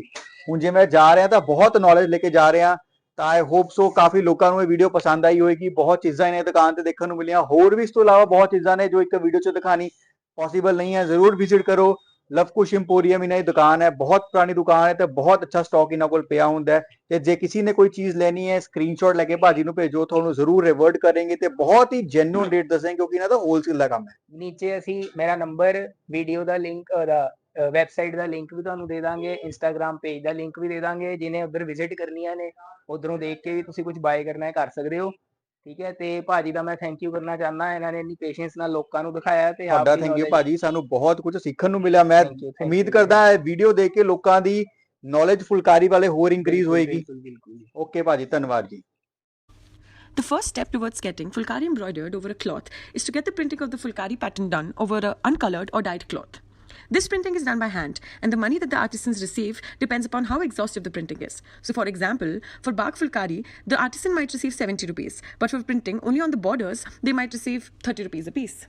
ਹੁਣ ਜੇ ਮੈਂ ਜਾ ਰਿਹਾ ਤਾਂ ਬਹੁਤ ਨੌਲੇਜ ਲੈ ਕੇ ਜਾ ਰਿਹਾ। ਤਾਂ ਆਈ ਹੋਪ ਸੋ ਕਾਫੀ ਲੋਕਾਂ ਨੂੰ ਇਹ ਵੀਡੀਓ ਪਸੰਦ ਆਈ ਹੋਏਗੀ। ਬਹੁਤ ਚੀਜ਼ਾਂ ਇਹਨੇ ਦੁਕਾਨ ਤੇ ਦੇਖਣ ਨੂੰ ਮਿਲੀਆਂ। ਹੋਰ ਵੀ ਇਸ ਤੋਂ ਇਲਾਵਾ ਬਹੁਤ ਚੀਜ਼ਾਂ ਨੇ ਜੋ ਇੱਕ ਵੀਡੀਓ 'ਚ ਦਿਖਾਣੀ ਪੋਸੀਬਲ ਨਹੀਂ ਹੈ। ਜ਼ਰੂਰ ਵਿਜ਼ਿਟ ਕਰੋ। ਲਵਕੁਸ਼ ਇੰਪੋਰੀਅਮ ਇਹਨਾਂ ਦੀ ਦੁਕਾਨ ਹੈ। ਬਹੁਤ ਪੁਰਾਣੀ ਦੁਕਾਨ ਹੈ ਤੇ ਬਹੁਤ ਅੱਛਾ ਸਟਾਕ ਇਹਨਾਂ ਕੋਲ ਪਿਆ ਹੁੰਦਾ ਹੈ। ਤੇ ਜੇ ਕਿਸੇ ਨੇ ਕੋਈ ਚੀਜ਼ ਲੈਣੀ ਹੈ ਸਕਰੀਨਸ਼ਾਟ ਲੈ ਕੇ ਭਾਜੀ ਨੂੰ ਭੇਜੋ, ਤੁਹਾਨੂੰ ਜ਼ਰੂਰ ਰਿਵਰਟ ਕਰਾਂਗੇ ਤੇ ਬਹੁਤ ਹੀ ਜੈਨੂਨ ਰੇਟ ਦੱਸਾਂਗੇ ਕਿਉਂਕਿ ਇਹਨਾਂ ਦਾ ਹੋਲਸੇਲ ਦਾ ਕੰਮ ਹੈ। ਨੀਚੇ ਅਸੀਂ, ਮੇਰਾ ਨੰਬਰ ਵੀਡੀਓ ਦਾ ਲਿੰਕ ਉਹਦਾ ਵੈਬਸਾਈਟ ਦਾ ਲਿੰਕ ਵੀ ਤੁਹਾਨੂੰ ਦੇ ਦਾਂਗੇ ਇੰਸਟਾਗ੍ਰam ਪੇਜ ਦਾ ਲਿੰਕ ਵੀ ਦੇ ਦਾਂਗੇ ਜਿਹਨੇ ਉਧਰ ਵਿਜ਼ਿਟ ਕਰਨੀਆਂ ਨੇ ਉਧਰੋਂ ਦੇਖ ਕੇ ਵੀ ਤੁਸੀਂ ਕੁਝ ਬਾਏ ਕਰਨਾ ਹੈ ਕਰ ਸਕਦੇ ਹੋ। ਠੀਕ ਹੈ ਤੇ ਭਾਜੀ ਦਾ ਮੈਂ ਥੈਂਕ ਯੂ ਕਰਨਾ ਚਾਹੁੰਦਾ ਇਹਨਾਂ ਨੇ ਇੰਨੀ ਪੇਸ਼ੈਂਸ ਨਾਲ ਲੋਕਾਂ ਨੂੰ ਦਿਖਾਇਆ ਤੇ ਆਪ ਤੁਹਾਡਾ ਥੈਂਕ ਯੂ ਭਾਜੀ ਸਾਨੂੰ ਬਹੁਤ ਕੁਝ ਸਿੱਖਣ ਨੂੰ ਮਿਲਿਆ। ਮੈਂ ਉਮੀਦ ਕਰਦਾ ਹੈ ਵੀਡੀਓ ਦੇਖ ਕੇ ਲੋਕਾਂ ਦੀ ਨੌਲੇਜ ਫੁਲਕਾਰੀ ਵਾਲੇ ਹੋਰ ਇੰਕਰੀਜ਼ ਬਿਲਕੁਲ, ਹੋਏਗੀ। ਓਕੇ ਭਾਜੀ ਧੰਨਵਾਦ ਜੀ। The first step towards getting Fulkari embroidered over a cloth is to get the printing of the Fulkari pattern done over a uncolored or dyed cloth. This printing is done by hand, and the money that the artisans receive depends upon how exhaustive the printing is. So, for example, for Bag Fulkari, the artisan might receive 70 rupees, but for printing only on the borders, they might receive 30 rupees a piece.